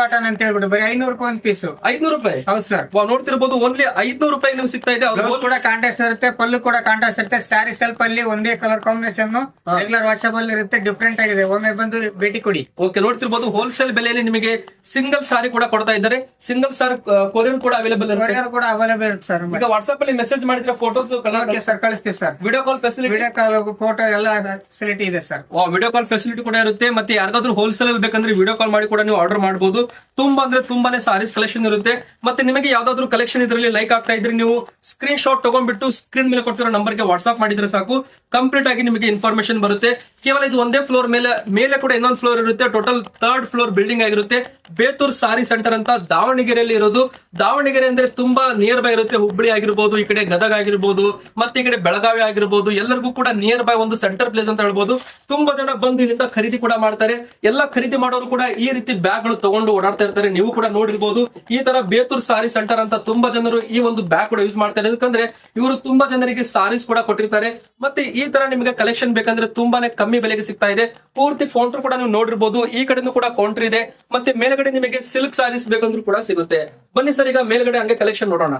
ಕಾಟನ್ ಅಂತ ಹೇಳ್ಬಿಟ್ಟು ಬರೀ ಐನೂರು ರೂಪಾಯಿ ಒಂದು ಪೀಸ್ ಐದ್ನೂರು ರೂಪಾಯಿ? ಹೌದು ಸರ್. ನೋಡ್ತಿರ್ಬೋದು ಓನ್ಲಿ ಐದ್ನೂರು ರೂಪಾಯಿ ನಿಮ್ಗೆ ಸಿಗ್ತಾ ಇದೆ. ಅವ್ರು ಕೂಡ ಕಾಂಟ್ರಾಸ್ಟ್ ಇರುತ್ತೆ ಪಲ್ಲು ಕೂಡ ಕಾಂಟ್ರಾಸ್ಟ್ ಇರುತ್ತೆ ಸ್ಯಾರಿ ಸೆಲ್ಫ್ ಅಲ್ಲಿ ಒಂದೇ ಕಲರ್ ಕಾಂಬಿನೇಷನ್ ರೆಗ್ಯುಲರ್ ವಾಷಬಲ್ ಇರುತ್ತೆ ಡಿಫ್ರೆಂಟ್ ಆಗಿದೆ. ಒಮ್ಮೆ ಬಂದು ಭೇಟಿ ಕೊಡಿ. ಓಕೆ ನೋಡ್ತಿರ್ಬೋದು ಹೋಲ್ಸೇಲ್ ಬೆಲೆಯಲ್ಲಿ ನಿಮಗೆ ಸಿಂಗಲ್ ಸಾರಿ ಕೂಡ ಕೊಡ್ತಾ ಇದ್ದಾರೆ. ಸಿಂಗಲ್ ಸಾರಿ ಕೊರಿಯರ್ ಕೂಡ ಅವೈಲೇಬಲ್ ಕೊರಿಯರ್ ಕೂಡ ಅವೈಲೇಬಲ್ ಇರುತ್ತೆ ಸರ್ ಈಗ ವಾಟ್ಸ್ಆಪ್ ಅಲ್ಲಿ ಮೆಸೇಜ್ ಮಾಡಿದ್ರೆ ಫೋಟೋಸ್ ಓಕೆ ಸರ್ ಕಳಿಸ್ತೀವಿ sir video call facility video call photo ಎಲ್ಲ ಫೆಸಿಲಿಟಿ ಇದೆ ಸರ್ ವಿಡಿಯೋ ಕಾಲ್ ಫೆಸಿಲಿಟಿ ಕೂಡ ಇರುತ್ತೆ. ಮತ್ತೆ ಯಾರಿಗಾದ್ರೂ ಹೋಲ್ಸೇಲ್ ಅಲ್ಲಿ ಬೇಕಂದ್ರೆ ವಿಡಿಯೋ ಕಾಲ್ ಮಾಡಿ ಕೂಡ ನೀವು ಆರ್ಡರ್ ಮಾಡಬಹುದು ತುಂಬಾ ಅಂದ್ರೆ ತುಂಬಾನೇ ಸಾರೀಸ್ ಕಲೆಕ್ಷನ್ ಇರುತ್ತೆ. ಮತ್ತೆ ನಿಮಗೆ ಯಾವ್ದಾದ್ರು ಕಲೆಕ್ಷನ್ ಇದರಲ್ಲಿ ಲೈಕ್ ಆಗ್ತಾ ಇದ್ರೆ ನೀವು ಸ್ಕ್ರೀನ್ ಶಾಟ್ ತಗೊಂಡ್ಬಿಟ್ಟು ಸ್ಕ್ರೀನ್ ಮೇಲೆ ಕೊಟ್ಟಿರೋ ನಂಬರ್ಗೆ ವಾಟ್ಸ್ಆಪ್ ಮಾಡಿದ್ರೆ ಸಾಕು. ಕಂಪ್ಲೀಟ್ ಆಗಿ ನಿಮಗೆ ಇನ್ಫಾರ್ಮೇಶನ್ ಬರುತ್ತೆ. ಕೇವಲ ಇದು ಒಂದೇ ಫ್ಲೋರ್ ಮೇಲೆ ಮೇಲೆ ಕೂಡ ಇನ್ನೊಂದು ಫ್ಲೋರ್ ಇರುತ್ತೆ. ಟೋಟಲ್ ಥರ್ಡ್ ಫ್ಲೋರ್ ಬಿಲ್ಡಿಂಗ್ ಆಗಿರುತ್ತೆ. ಬೇತೂರ್ ಸಾರಿ ಸೆಂಟರ್ ಅಂತ ದಾವಣಗೆರೆಯಲ್ಲಿ ಇರೋದು. ದಾವಣಗೆರೆ ಅಂದ್ರೆ ತುಂಬಾ ನಿಯರ್ ಬೈ ಇರುತ್ತೆ. ಹುಬ್ಬಳ್ಳಿ ಆಗಿರ್ಬೋದು, ಈ ಕಡೆ ಗದಗ ಆಗಿರ್ಬೋದು, ಮತ್ತೆ ಈ ಕಡೆ ಬೆಳಗಾವಿ ಆಗಿರ್ಬೋದು, ಎಲ್ಲರಿಗೂ ಕೂಡ ನಿಯರ್ ಬೈ ಒಂದು ಸೆಂಟರ್ ಪ್ಲೇಸ್ ಅಂತ ಹೇಳ್ಬೋದು. ತುಂಬಾ ಜನ ಬಂದು ಇಲ್ಲಿಂದ ಖರೀದಿ ಕೂಡ ಮಾಡ್ತಾರೆ. ಎಲ್ಲ ಖರೀದಿ ಮಾಡೋರು ಕೂಡ ಈ ರೀತಿ ಬ್ಯಾಗ್ಗಳು ತಗೊಂಡು ಓಡಾಡ್ತಾ ಇರ್ತಾರೆ. ನೀವು ಕೂಡ ನೋಡಿರ್ಬೋದು. ಈ ತರ ಬೇತೂರ್ ಸಾರಿ ಸೆಂಟರ್ ಅಂತ ತುಂಬಾ ಜನರು ಈ ಒಂದು ಬ್ಯಾಗ್ ಕೂಡ ಯೂಸ್ ಮಾಡ್ತಾರೆ. ಯಾಕಂದ್ರೆ ಇವರು ತುಂಬಾ ಜನರಿಗೆ ಸಾರೀಸ್ ಕೂಡ ಕೊಟ್ಟಿರ್ತಾರೆ. ಮತ್ತೆ ಈ ತರ ನಿಮಗೆ ಕಲೆಕ್ಷನ್ ಬೇಕಂದ್ರೆ ತುಂಬಾನೇ ಕಮ್ಮಿ ಬೆಲೆಗೆ ಸಿಗ್ತಾ ಇದೆ. ಪೂರ್ತಿ ಕೌಂಟರ್ ಕೂಡ ನೀವು ನೋಡಿರ್ಬೋದು. ಈ ಕಡೆನೂ ಕೂಡ ಕೌಂಟರ್ ಇದೆ. ಮತ್ತೆ ಮೇಲ್ಗಡೆ ನಿಮಗೆ ಸಿಲ್ಕ್ ಸಾರೀಸ್ ಬೇಕಂದ್ರೂ ಕೂಡ ಸಿಗುತ್ತೆ. ಬನ್ನಿ ಸರ್ ಈಗ ಮೇಲ್ಗಡೆ ಹಂಗೆ ಕಲೆಕ್ಷನ್ ನೋಡೋಣ.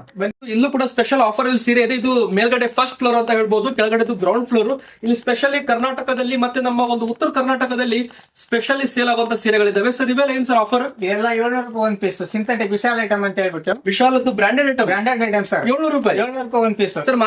ಇಲ್ಲೂ ಕೂಡ ಸ್ಪೆಷಲ್ ಆಫರ್ ಅಲ್ಲಿ ಸೀರೆ ಇದೆ. ಇದು ಮೇಲ್ಗಡೆ ಫಸ್ಟ್ ಫ್ಲೋರ್ ಅಂತ ಹೇಳ್ಬಹುದು ಕೆಳಗಡೆದು ಗ್ರೌಂಡ್ ಫ್ಲೋರ್ ಇಲ್ಲಿ ಸ್ಪೆಷಲಿ ಕರ್ನಾಟಕದಲ್ಲಿ ಮತ್ತೆ ನಮ್ಮ ಒಂದು ಉತ್ತರ ಕರ್ನಾಟಕದಲ್ಲಿ ಸ್ಪೆಷಲಿ ಸೇಲ್ ಆಗುವಂತ ಸೀರೆಗಳಿದಾವೆ. ಸರ್ ಇವೆಲ್ಲ ಏನ್ ಸರ್ ಆಫರ್ ಎಲ್ಲ ಏಳ್ನೂರು ರೂಪಾಯಿ ಒಂದು ಪೀಸ್ ಸಿಂಥೆಟಿಕ್ ವಿಶಾಲ್ ಐಟಮ್ ಅಂತ ಹೇಳ್ಬಿಟ್ಟು. ವಿಶಾಲದ್ದು branded item branded item sir ಏಳ್ನೂರು ರೂಪಾಯಿ? ಏಳ್ನೂರು ರೂಪಾಯಿ ಒಂದ್ ಪೀಸ್ ಸರ್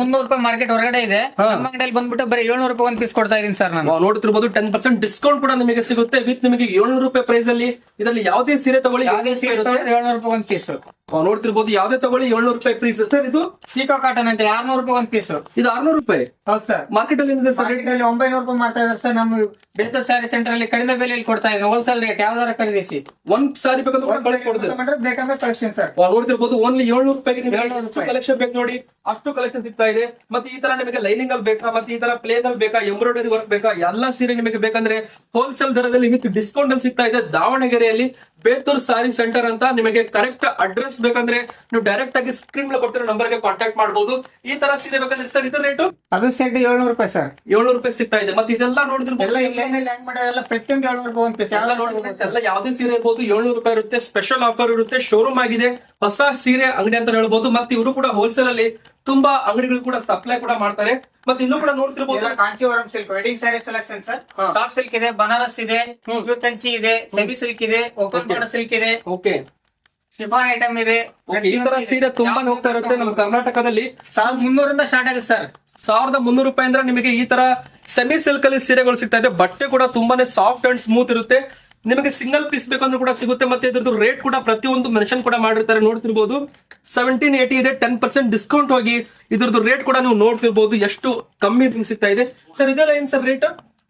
ಮುನ್ನೂರು ರೂಪಾಯಿ ಮಾರ್ಕೆಟ್ ಹೊರಗಡೆ ಇದೆ. ಅಂಗಡಿಯಲ್ಲಿ ಬಂದ್ಬಿಟ್ಟು ಬರೀ ಏಳ್ನೂರು ರೂಪಾಯಿ ಒಂದ್ ಪೀಸ್ ಕೊಡ್ತಾ ಇದೀನಿ ಸರ್ ನಾನು. ನಾವು ನೋಡ್ತಿರ್ಬೋದು ಟೆನ್ ಪರ್ಸೆಂಟ್ ಡಿಸ್ಕೌಂಟ್ ಕೂಡ ನಿಮಗೆ ಸಿಗುತ್ತೆ. ವಿತ್ ನಿಮಗೆ ಏಳ್ನೂರು ರೂಪಾಯಿ ಪ್ರೈಸ್ ಅಲ್ಲಿ ಇದರಲ್ಲಿ ಯಾವುದೇ ಸೀರೆ ತಗೊಳ್ಳಿ ಯಾವುದೇ ಸೀರೆ ತಗೊಳ್ಳಿ ಏಳ್ನೂರು ರೂಪಾಯಿ ಒಂದು ಪೀಸ್ ನಾವು ನೋಡ್ತಿರ್ಬೋದು ಯಾವ್ದೇ ತಗೊಳ್ಳಿ ಏಳ್ನೂರು ರೂಪಾಯಿ ಪೀಸ್ ಸರ್ ಇದು ಸೀಕಾ ಕಾಟನ್ ಅಂತ ಆರ್ನೂರು ರೂಪಾಯಿ ಒಂದ್ ಪೀಸ್ ಇದು ಆರ್ನೂರು ರೂಪಾಯಿ? ಹೌದು ಸರ್ ಮಾರ್ಕೆಟ್ ಅಲ್ಲಿ ಏನಿದೆ ಸರ್ ಮಾರ್ಕೆಟ್ ಅಲ್ಲಿ ಒಂಬೈನೂರು ರೂಪಾಯಿ ಮಾಡ್ತಾ ಇದಾರೆ ಸರ್ ನಮ್ ಬೇತೂರ್ ಸಾರಿ ಸೆಂಟರ್ ಅಲ್ಲಿ ಕಡಿಮೆ ಬೆಲೆಯಲ್ಲಿ ಕೊಡ್ತಾ ಇದ್ದಾರೆ. ಹೋಲ್ಸೇಲ್ ರೇಟ್ ಯಾವ್ದಾರ ಖರೀದಿಸಿ. ಒಂದ್ ಸಾರಿ ಬೇಕಂದ್ರೆ ಬೇಕಂದ್ರೆ ಕಳಿಸ್ತೀನಿ ಸರ್ ನೋಡ್ತಿರ್ಬೋದು ಓನ್ಲಿ ಏಳ್ನೂರು ರೂಪಾಯಿಗೆ ನಿಮಗೆ 700 ಎಷ್ಟು ಕಲೆಕ್ಷನ್ ಬೇಕು ನೋಡಿ ಅಷ್ಟು ಕಲೆಕ್ಷನ್ ಸಿಗ್ತಾ ಇದೆ. ಮತ್ತೆ ಈ ತರ ನಿಮಗೆ ಲೈನಿಂಗ್ ಅಲ್ಲಿ ಬೇಕಾ ಮತ್ತೆ ಈ ತರ ಪ್ಲೇನ್ ಅಲ್ಲಿ ಬೇಕಾ ಎಂಬ್ರಾಯ್ಡರಿ ವರ್ಕ್ ಬೇಕಾ ಎಲ್ಲಾ ಸೀರೆ ನಿಮಗೆ ಬೇಕಂದ್ರೆ ಹೋಲ್ಸೇಲ್ ದರದಲ್ಲಿ ವಿತ್ ಡಿಸ್ಕೌಂಟ್ ಅಲ್ಲಿ ಸಿಗ್ತಾ ಇದೆ ದಾವಣಗೆರೆಯಲ್ಲಿ. ಬೇತೂರ್ ಸಾರಿ ಸೆಂಟರ್ ಅಂತ ನಿಮಗೆ ಕರೆಕ್ಟ್ ಅಡ್ರೆಸ್ ಬೇಕಂದ್ರೆ ನೀವು ಡೈರೆಕ್ಟ್ ಆಗಿ ಸ್ಕ್ರೀನ್ ಮೇಲೆ ಕೊಡ್ತಿರೋ ನಂಬರ್ಗೆ ಕಾಂಟ್ಯಾಕ್ಟ್ ಮಾಡಬಹುದು ಈ ತರ ಸೀರೆ ಬೇಕಂದ್ರೆ ಸರ್ ಇದ್ರ ರೇಟು ಅದು ಸೆಟ್ ಏಳ್ನೂರು ರೂಪಾಯಿ ಸರ್ ಏಳ್ನೂರು ರೂಪಾಯಿ ಸಿಗ್ತಾ ಇದೆ. ಮತ್ತೆ ಇದೆಲ್ಲ ನೋಡಿದ್ರೆ ಎಲ್ಲ ಇಲ್ಲೇ ಹ್ಯಾಂಗ್ ಮಾಡೋಲ್ಲ ಪ್ರತಿಯೊಂದು ಏಳ್ನೂರು ರೂಪಾಯಿ ಒಂದ್ ಪೀಸ್ ಎಲ್ಲ ನೋಡಿ ಎಲ್ಲ ಯಾವ್ದೇ ಸೀರೆ ಇರ್ಬೋದು ಏಳ್ನೂರು ರೂಪಾಯಿ ಇರುತ್ತೆ ಸ್ಪೆಷಲ್ ಆಫರ್ ಇರುತ್ತೆ ಶೋರೂಮ್ ಆಗಿದೆ ಹೊಸ ಸೀರೆ ಅಂಗಡಿ ಅಂತ ಹೇಳ್ಬಹುದು ಮತ್ತೆ ಇವರು ಕೂಡ ಹೋಲ್ಸೇಲ್ ಅಲ್ಲಿ ತುಂಬಾ ಅಂಗಡಿಗಳು ಕೂಡ ಸಪ್ಲೈ ಕೂಡ ಮಾಡ್ತಾರೆ. ಮತ್ತೆ ಇಲ್ಲೂ ಕೂಡ ನೋಡ್ತಿರ್ಬೋದು. Kanchivaram silk wedding sari selection sir. Soft silk ಇದೆ ಬನಾರಸ್ ಇದೆ. ಇದೆ ಸೆಮಿ ಸಿಲ್ಕ್ ಇದೆ ಓಪನ್ ಬಾರ್ಡರ್ ಸಿಲ್ಕ್ ಇದೆ. ಓಕೆ ಶಿಫಾನ್ ಐಟಮ್ ಇದೆ. ಈ ತರ ಸೀರೆ ತುಂಬಾ ಹೋಗ್ತಾ ಇರುತ್ತೆ ನಮ್ಮ ಕರ್ನಾಟಕದಲ್ಲಿ. ಸಾವಿರದ ಮುನ್ನೂರಿಂದ ಸ್ಟಾರ್ಟ್ ಆಗುತ್ತೆ ಸರ್. ಸಾವಿರದ ಮುನ್ನೂರು ರೂಪಾಯಿ ಅಂದ್ರೆ ನಿಮಗೆ ಈ ತರ ಸೆಮಿ ಸಿಲ್ಕ್ ಅಲ್ಲಿ ಸೀರೆಗಳು ಸಿಗ್ತಾ ಇದೆ. ಬಟ್ಟೆ ಕೂಡ ತುಂಬಾನೇ ಸಾಫ್ಟ್ ಅಂಡ್ ಸ್ಮೂತ್ ಇರುತ್ತೆ. ನಿಮಗೆ ಸಿಂಗಲ್ ಪೀಸ್ ಬೇಕಂದ್ರೂ ಕೂಡ ಸಿಗುತ್ತೆ. ಮತ್ತೆ ಇದ್ರದ್ದು ರೇಟ್ ಕೂಡ ಪ್ರತಿಯೊಂದು ಮೆನ್ಷನ್ ಕೂಡ ಮಾಡಿರ್ತಾರೆ. ನೋಡ್ತಿರ್ಬೋದು. ಸೆವೆಂಟೀನ್ ಏಟಿ ಇದೆ. ಟೆನ್ ಪರ್ಸೆಂಟ್ ಡಿಸ್ಕೌಂಟ್ ಹೋಗಿ ಇದ್ರದ್ದು ರೇಟ್ ಕೂಡ ನೀವು ನೋಡ್ತಿರ್ಬೋದು. ಎಷ್ಟು ಕಮ್ಮಿ ಸಿಗ್ತಾ ಇದೆ. ಸರ್ ಇದೆಲ್ಲ ಏನ್ ಸರ್ ರೇಟ್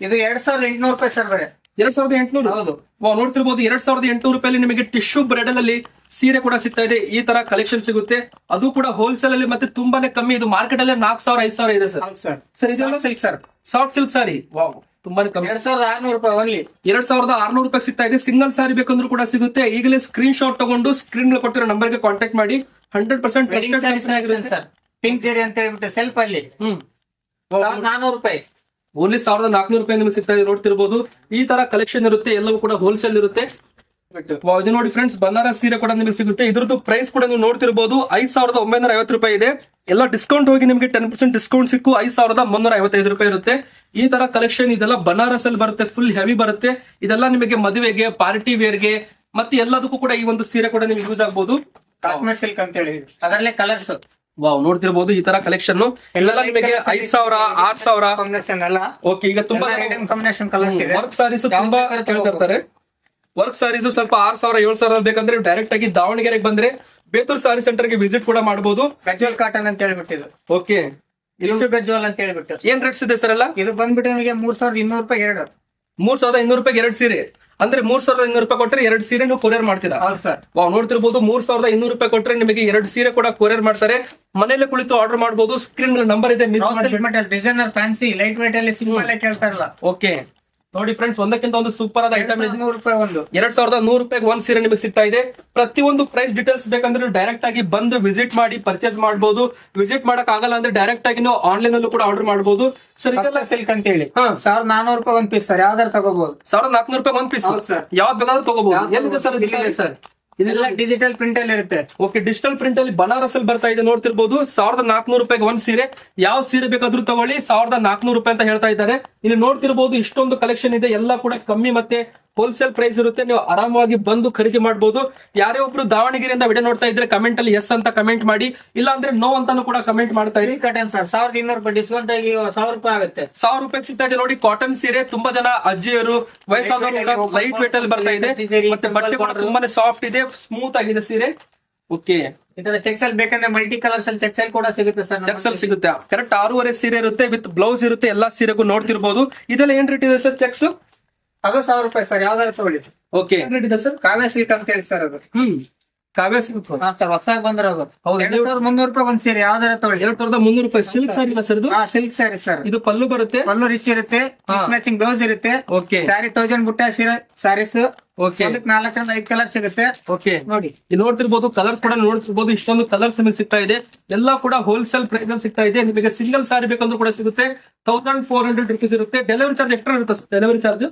ಇದು ಎರಡ್ ಸಾವಿರದ ಎಂಟುನೂರು ರೂಪಾಯಿ ಸರ್ ಬರೀ. ಎರಡ್ ಸಾವಿರದ ಎಂಟುನೂರು. ಹೌದು. ನೋಡ್ತಿರ್ಬೋದು ಎರಡ್ ಸಾವಿರದ ಎಂಟುನೂರು ರೂಪಾಯಿ ನಿಮಗೆ ಟಿಶ್ಯೂ ಬ್ರೆಡಲ್ ಅಲ್ಲಿ ಸೀರೆ ಕೂಡ ಸಿಗ್ತಾ ಇದೆ ಈ ತರ ಕಲೆಕ್ಷನ್ ಸಿಗುತ್ತೆ. ಅದು ಕೂಡ ಹೋಲ್ಸೇಲ್ ಅಲ್ಲಿ ಮತ್ತೆ ತುಂಬಾನೇ ಕಮ್ಮಿ. ಇದು ಮಾರ್ಕೆಟ್ ಅಲ್ಲಿ ನಾಲ್ಕು ಸಾವಿರ ಐದು ಸಾವಿರ ಇದೆ sir. Sir silk sir soft silk sari wow ತುಂಬಾನೇ ಕಮ್ಮಿ. ಎರಡ್ ಸಾವಿರದ ಆರ್ನೂರು ರೂಪಾಯಿ ಓನ್ಲಿ ಎರಡ್ ಸಾವಿರದ ಆರ್ನೂರು ರೂಪಾಯಿ ಸಿಗ್ತಾ ಇದೆ ಸಿಂಗಲ್ ಸಾರಿ ಬೇಕಂದ್ರೂ ಕೂಡ ಸಿಗುತ್ತೆ. ಈಗಲೇ ಸ್ಕ್ರೀನ್ ಶಾಟ್ ತಗೊಂಡು ಸ್ಕ್ರೀನ್ ಕೊಟ್ಟಿರೋ ನಂಬರ್ಗೆ ಕಾಂಟ್ಯಾಕ್ಟ್ ಮಾಡಿ. ಹಂಡ್ರೆಡ್ ಪರ್ಸೆಂಟ್ ಪಿಂಕ್ ಸೇರಿ ಅಂತ ಹೇಳ್ಬಿಟ್ಟು ಸೆಲ್ಫ್ ಅಲ್ಲಿ. ಹ್ಮ್. ನಾನೂರು ರೂಪಾಯಿ. ಓನ್ಲಿ ಸಾವಿರದ ನಾಲ್ಕನೂರು ರೂಪಾಯಿ ನಿಮಗೆ ಸಿಗ್ತಾ ಇದೆ ನೋಡ್ತಿರ್ಬೋದು. ಈ ತರ ಕಲೆಕ್ಷನ್ ಇರುತ್ತೆ ಎಲ್ಲವೂ ಕೂಡ ಹೋಲ್ಸೇಲ್ ಇರುತ್ತೆ. ಇದು ನೋಡಿ ಫ್ರೆಂಡ್ಸ್ ಬನಾರಸ್ ಸೀರೆ ಕೂಡ ನಿಮಗೆ ಸಿಗುತ್ತೆ. ಇದ್ರದ್ದು ಪ್ರೈಸ್ ಕೂಡ ನೀವು ನೋಡ್ತಿರ್ಬೋದು. ಐದ್ ಸಾವಿರದ ಒಂಬೈನೂರ ಐವತ್ತು ರೂಪಾಯಿ ಇದೆ. ಎಲ್ಲ ಡಿಸ್ಕೌಂಟ್ ಹೋಗಿ ನಿಮಗೆ ಟೆನ್ ಪರ್ಸೆಂಟ್ ಡಿಸ್ಕೌಂಟ್ ಸಿಕ್ಕು. ಐದು ಸಾವಿರದ ಮುನ್ನೂರ ಐವತ್ತೈದು ರೂಪಾಯಿ ಇರುತ್ತೆ. ಈ ತರ ಕಲೆಕ್ಷನ್ ಇದೆಲ್ಲ ಬನಾರಸ್ ಅಲ್ಲಿ ಬರುತ್ತೆ ಫುಲ್ ಹೆವಿ ಬರುತ್ತೆ. ಇದೆಲ್ಲ ನಿಮಗೆ ಮದುವೆಗೆ ಪಾರ್ಟಿ ವೇರ್ಗೆ ಮತ್ತೆ ಎಲ್ಲದಕ್ಕೂ ಕೂಡ ಈ ಒಂದು ಸೀರೆ ಕೂಡ ನಿಮ್ಗೆ ಯೂಸ್ ಆಗ್ಬಹುದು ಕಾಶ್ಮೀರ್ ಸಿಲ್ಕ್ ಅಂತ ಹೇಳಿ. ಅದರಲ್ಲೇ ಕಲರ್ಸ್ ವಾವ್ ನೋಡ್ತಿರ್ಬೋದು ಈ ತರ ಕಲೆಕ್ಷನ್ ಎಲ್ಲ ನಿಮಗೆ ಐದ್ ಸಾವಿರ ಆರ್ ಸಾವಿರ. ಕಾಂಬಿನೇಷನ್ ಎಲ್ಲ ಓಕೆ ಈಗ ತುಂಬಾ ಕಾಂಬಿನೇಷನ್ ಕಲರ್ಸ್ ಇದೆ. ವರ್ಕ್ ಸಾರೀಸ್ ತುಂಬಾ ಕೇಳ್ತಿರ್ತಾರೆ. ವರ್ಕ್ ಸಾರೀಸ್ ಸ್ವಲ್ಪ ಆರ್ ಸಾವಿರ ಏಳು ಸಾವಿರ ಬೇಕಂದ್ರೆ ಡೈರೆಕ್ಟ್ ಆಗಿ ದಾವಣಗೆರೆಗೆ ಬಂದ್ರೆ ಬೇತೂರ್ ಸಾರಿ ಸೆಂಟರ್ಗೆ ವಿಸಿಟ್ ಕೂಡ ಮಾಡಬಹುದು ಗಜ್ವಲ್ ಕಾಟನ್ ಅಂತ ಹೇಳ್ಬಿಟ್ಟಿದ್ರು ಓಕೆ ಗಜ್ವಲ್ ಅಂತ ಹೇಳ್ಬಿಟ್ಟು. ಏನ್ ರೇಟ್ಸ್ ಇದೆ ಸರ್ ಎಲ್ಲ? ಇದು ಬಂದ್ಬಿಟ್ಟು ನಿಮಗೆ ಮೂರ್ ಸಾವಿರದ ಇನ್ನೂರು ರೂಪಾಯಿ ಎರಡು. ಮೂರ್ ಸಾವಿರದ ಇನ್ನೂರು ರೂಪಾಯಿ ಎರಡು ಸೀರೆ. ಅಂದ್ರೆ ಮೂರ್ ಸಾವಿರದ ಇನ್ನೂರು ರೂಪಾಯಿ ಕೊಟ್ಟರೆ ಎರಡು ಸೀರೆ ನೀವು ಕೊರಿಯರ್ ಮಾಡ್ತೀರಾ ವಾವ್ ನೋಡ್ತಿರ್ಬೋದು ಮೂರ್ ಸಾವಿರದ ಇನ್ನೂರು ರೂಪಾಯಿ ಕೊಟ್ಟರೆ ನಿಮಗೆ ಎರಡು ಸೀರೆ ಕೂಡ ಕೊರಿಯರ್ ಮಾಡ್ತಾರೆ. ಮನೇಲೆ ಕುಳಿತು ಆರ್ಡರ್ ಮಾಡಬಹುದು ಸ್ಕ್ರೀನ್ ನಂಬರ್ ಇದೆ ಡಿಸೈನರ್ ಫ್ಯಾನ್ಸಿ ಲೈಟ್ ವೇಟ್ ಅಲ್ಲಿ ಸಿಂಪಲ್ ಕೇಳ್ತಾ ಇರಲ್ಲ. ಓಕೆ ನೋಡಿ ಫ್ರೆಂಡ್ಸ್ ಒಂದಕ್ಕಿಂತ ಒಂದು ಸೂಪರ್ ಆದ ಐಟಮ್ ನೂರು ರೂಪಾಯಿ ಒಂದು. ಎರಡ್ ಸಾವಿರದ ನೂರು ರೂಪಾಯಿಗೆ ಒಂದ್ ಸೀರೆ ನಿಮಗೆ ಸಿಗ್ತಾ ಇದೆ. ಪ್ರತಿಯೊಂದು ಪ್ರೈಸ್ ಡೀಟೇಲ್ಸ್ ಬೇಕಂದ್ರೆ ಡೈರೆಕ್ಟ್ ಆಗಿ ಬಂದು ವಿಸಿಟ್ ಮಾಡಿ ಪರ್ಚೇಸ್ ಮಾಡಬಹುದು ವಿಸಿಟ್ ಮಾಡಕ್ ಆಗಲ್ಲ ಅಂದ್ರೆ ಡೈರೆಕ್ಟ್ ಆಗಿ ನೀವು ಆನ್ಲೈನ್ ಅಲ್ಲೂ ಕೂಡ ಆರ್ಡರ್ ಮಾಡಬಹುದು ಸರ್ ಇದೆಲ್ಲ ಸಿಲ್ಕ್ ಅಂತ ಹೇಳಿ. ಸಾವಿರದ ನಾನೂರು ರೂಪಾಯಿ ಒಂದ್ ಪೀಸ್ ಸರ್ ಯಾವ್ದಾರು ತಗೋಬಹುದು ಸಾವಿರದ ನಾಲ್ಕನೂರು ರೂಪಾಯಿ ಒಂದ್ ಪೀಸ್. ಯಾವ್ದು ಬೇಕಾದ್ರೂ ತಗೋಬಹುದು ಎಲ್ಲಿದೆ ಸರ್ ಸರ್ ಇದೆಲ್ಲ ಡಿಜಿಟಲ್ ಪ್ರಿಂಟ್ ಅಲ್ಲಿ ಇರುತ್ತೆ. ಓಕೆ ಡಿಜಿಟಲ್ ಪ್ರಿಂಟ್ ಅಲ್ಲಿ ಬನಾರಸ್ ಅಲ್ಲಿ ಬರ್ತಾ ಇದೆ ನೋಡ್ತಿರ್ಬೋದು. ಸಾವಿರದ ನಾಲ್ಕನೂರು ರೂಪಾಯಿಗೆ ಒಂದ್ ಸೀರೆ. ಯಾವ ಸೀರೆ ಬೇಕಾದ್ರೂ ತಗೊಳ್ಳಿ. ಸಾವಿರದ ನಾಲ್ಕನೂರು ರೂಪಾಯಿ ಅಂತ ಹೇಳ್ತಾ ಇದ್ದಾರೆ. ಇಲ್ಲಿ ನೋಡ್ತಿರ್ಬೋದು ಇಷ್ಟೊಂದು ಕಲೆಕ್ಷನ್ ಇದೆ. ಎಲ್ಲ ಕೂಡ ಕಮ್ಮಿ ಮತ್ತೆ ಹೋಲ್ಸೇಲ್ ಪ್ರೈಸ್ ಇರುತ್ತೆ ನೀವು ಆರಾಮವಾಗಿ ಬಂದು ಖರೀದಿ ಮಾಡಬಹುದು ಯಾರೇ ಒಬ್ರು ದಾವಣಗೆರೆಯಿಂದ ವಿಡಿಯೋ ನೋಡ್ತಾ ಇದ್ರೆ ಕಮೆಂಟ್ ಅಲ್ಲಿ ಎಸ್ ಅಂತ ಕಮೆಂಟ್ ಮಾಡಿ ಇಲ್ಲ ಅಂದ್ರೆ ನೋ ಅಂತಾನು ಕೂಡ ಕಮೆಂಟ್ ಮಾಡ್ತಾ ಇರಿ. ಕಟನ್ ಸರ್ ಸಾವಿರದ ಇನ್ನೂರು ರೂಪಾಯಿ ಡಿಸ್ಕೌಂಟ್ ಆಗಿ ಸಾವಿರ ರೂಪಾಯಿ ಆಗುತ್ತೆ. ಸಾವಿರ ರೂಪಾಯಿ ಸಿಗ್ತಾ ಇದೆ ನೋಡಿ ಕಾಟನ್ ಸೀರೆ ತುಂಬಾ ಜನ ಅಜ್ಜಿಯರು ವಯಸ್ಸಾದವರು ಲೈಟ್ ವೇಟ್ ಅಲ್ಲಿ ಬರ್ತಾ ಇದೆ. ಮತ್ತೆ ಬಟ್ಟೆ ಕೂಡ ತುಂಬಾನೇ ಸಾಫ್ಟ್ ಇದೆ ಸ್ಮೂತ್ ಆಗಿದೆ ಸೀರೆ. ಓಕೆ ಚೆಕ್ಸಲ್ ಬೇಕಂದ್ರೆ ಮಲ್ಟಿ ಕಲರ್ಸ್ ಅಲ್ಲಿ ಚೆಕ್ಸಲ್ ಕೂಡ ಸಿಗುತ್ತೆ ಸರ್ ಚೆಕ್ಸ್ ಅಲ್ಲಿ ಸಿಗುತ್ತೆ. ಕರೆಕ್ಟ್ ಆರೂವರೆ ಸೀರೆ ಇರುತ್ತೆ ವಿತ್ ಬ್ಲೌಸ್ ಇರುತ್ತೆ ಎಲ್ಲಾ ಸೀರೆಗೂ ನೋಡ್ತಿರ್ಬೋದು. ಇದೆಲ್ಲ ಏನ್ ರೇಟ್ ಇದೆ ಸರ್ ಚೆಕ್ಸ್ ಅದು ಸಾವಿರ ರೂಪಾಯಿ ಸರ್ ಯಾವ್ದಾರು ತಗೊಳ್ಳಿ ಓಕೆ ಸರ್ ಕಾವ್ಯ ಸಿಲ್ಕ್ ಅಂತ ಹೇಳಿ ಸರ್ ಅದು. ಹ್ಮ್. ಕಾವ್ಯ ಸಿಲ್ಕ್ ಹಾ ಸರ್ ಬಂದ್ರ ಅದು. ಹೌದು, ಎರಡು ಸಾವಿರದ ಮುನ್ನೂರು ರೂಪಾಯಿ ಒಂದ್ ಸೀರೆ ಯಾವ್ದಾರ ತಗೊಳ್ಳಿ. ಎರಡ್ ಸಾವಿರದ ಮುನ್ನೂರು ರೂಪಾಯಿ ಸಿಲ್ಕ್ ಸಾರಿ ಇಲ್ಲ ಸರ್ ಇದು? ಹಾ ಸಿಲ್ಕ್ ಸ್ಯಾರಿ ಸರ್. ಇದು ಪಲ್ಲು ಬರುತ್ತೆ? ಪಲ್ಲು ರಿಚ್ ಇರುತ್ತೆ ಮ್ಯಾಚಿಂಗ್ ಬ್ಲೌಸ್ ಇರುತ್ತೆ. ಓಕೆ ಸ್ಯಾರಿ ತೌಸಂಡ್ ಬುಟ್ಟ ಸೀರೆ ಸ್ಯಾರೀಸ್ ಓಕೆ ನಾಲ್ಕರಿಂದ ಐದು ಕಲರ್ ಸಿಗುತ್ತೆ. ಓಕೆ ನೋಡಿ. ಇಲ್ಲಿ ನೋಡ್ತಿರ್ಬೋದು ಕಲರ್ಸ್ ಕೂಡ ನೋಡ್ತಿರ್ಬೋದು ಇಷ್ಟೊಂದು ಕಲರ್ಸ್ ನಿಮಗೆ ಸಿಗ್ತಾ ಇದೆ. ಎಲ್ಲ ಕೂಡ ಹೋಲ್ಸೇಲ್ ಪ್ರೈಸ್ ಅಲ್ಲಿ ಸಿಗ್ತಾ ಇದೆ. ನಿಮಗೆ ಸಿಂಗಲ್ ಸಾರಿ ಬೇಕಂದ್ರೂ ಕೂಡ ಸಿಗುತ್ತೆ. ತೌಸಂಡ್ ಫೋರ್ ಹಂಡ್ರೆಡ್ ರುಪೀಸ್ ಇರುತ್ತೆ. ಡೆಲಿವರಿ ಚಾರ್ಜ್ ಎಕ್ಸ್ಟ್ರಾ ಇರುತ್ತೆ ಡೆಲಿವರಿ ಚಾರ್ಜ್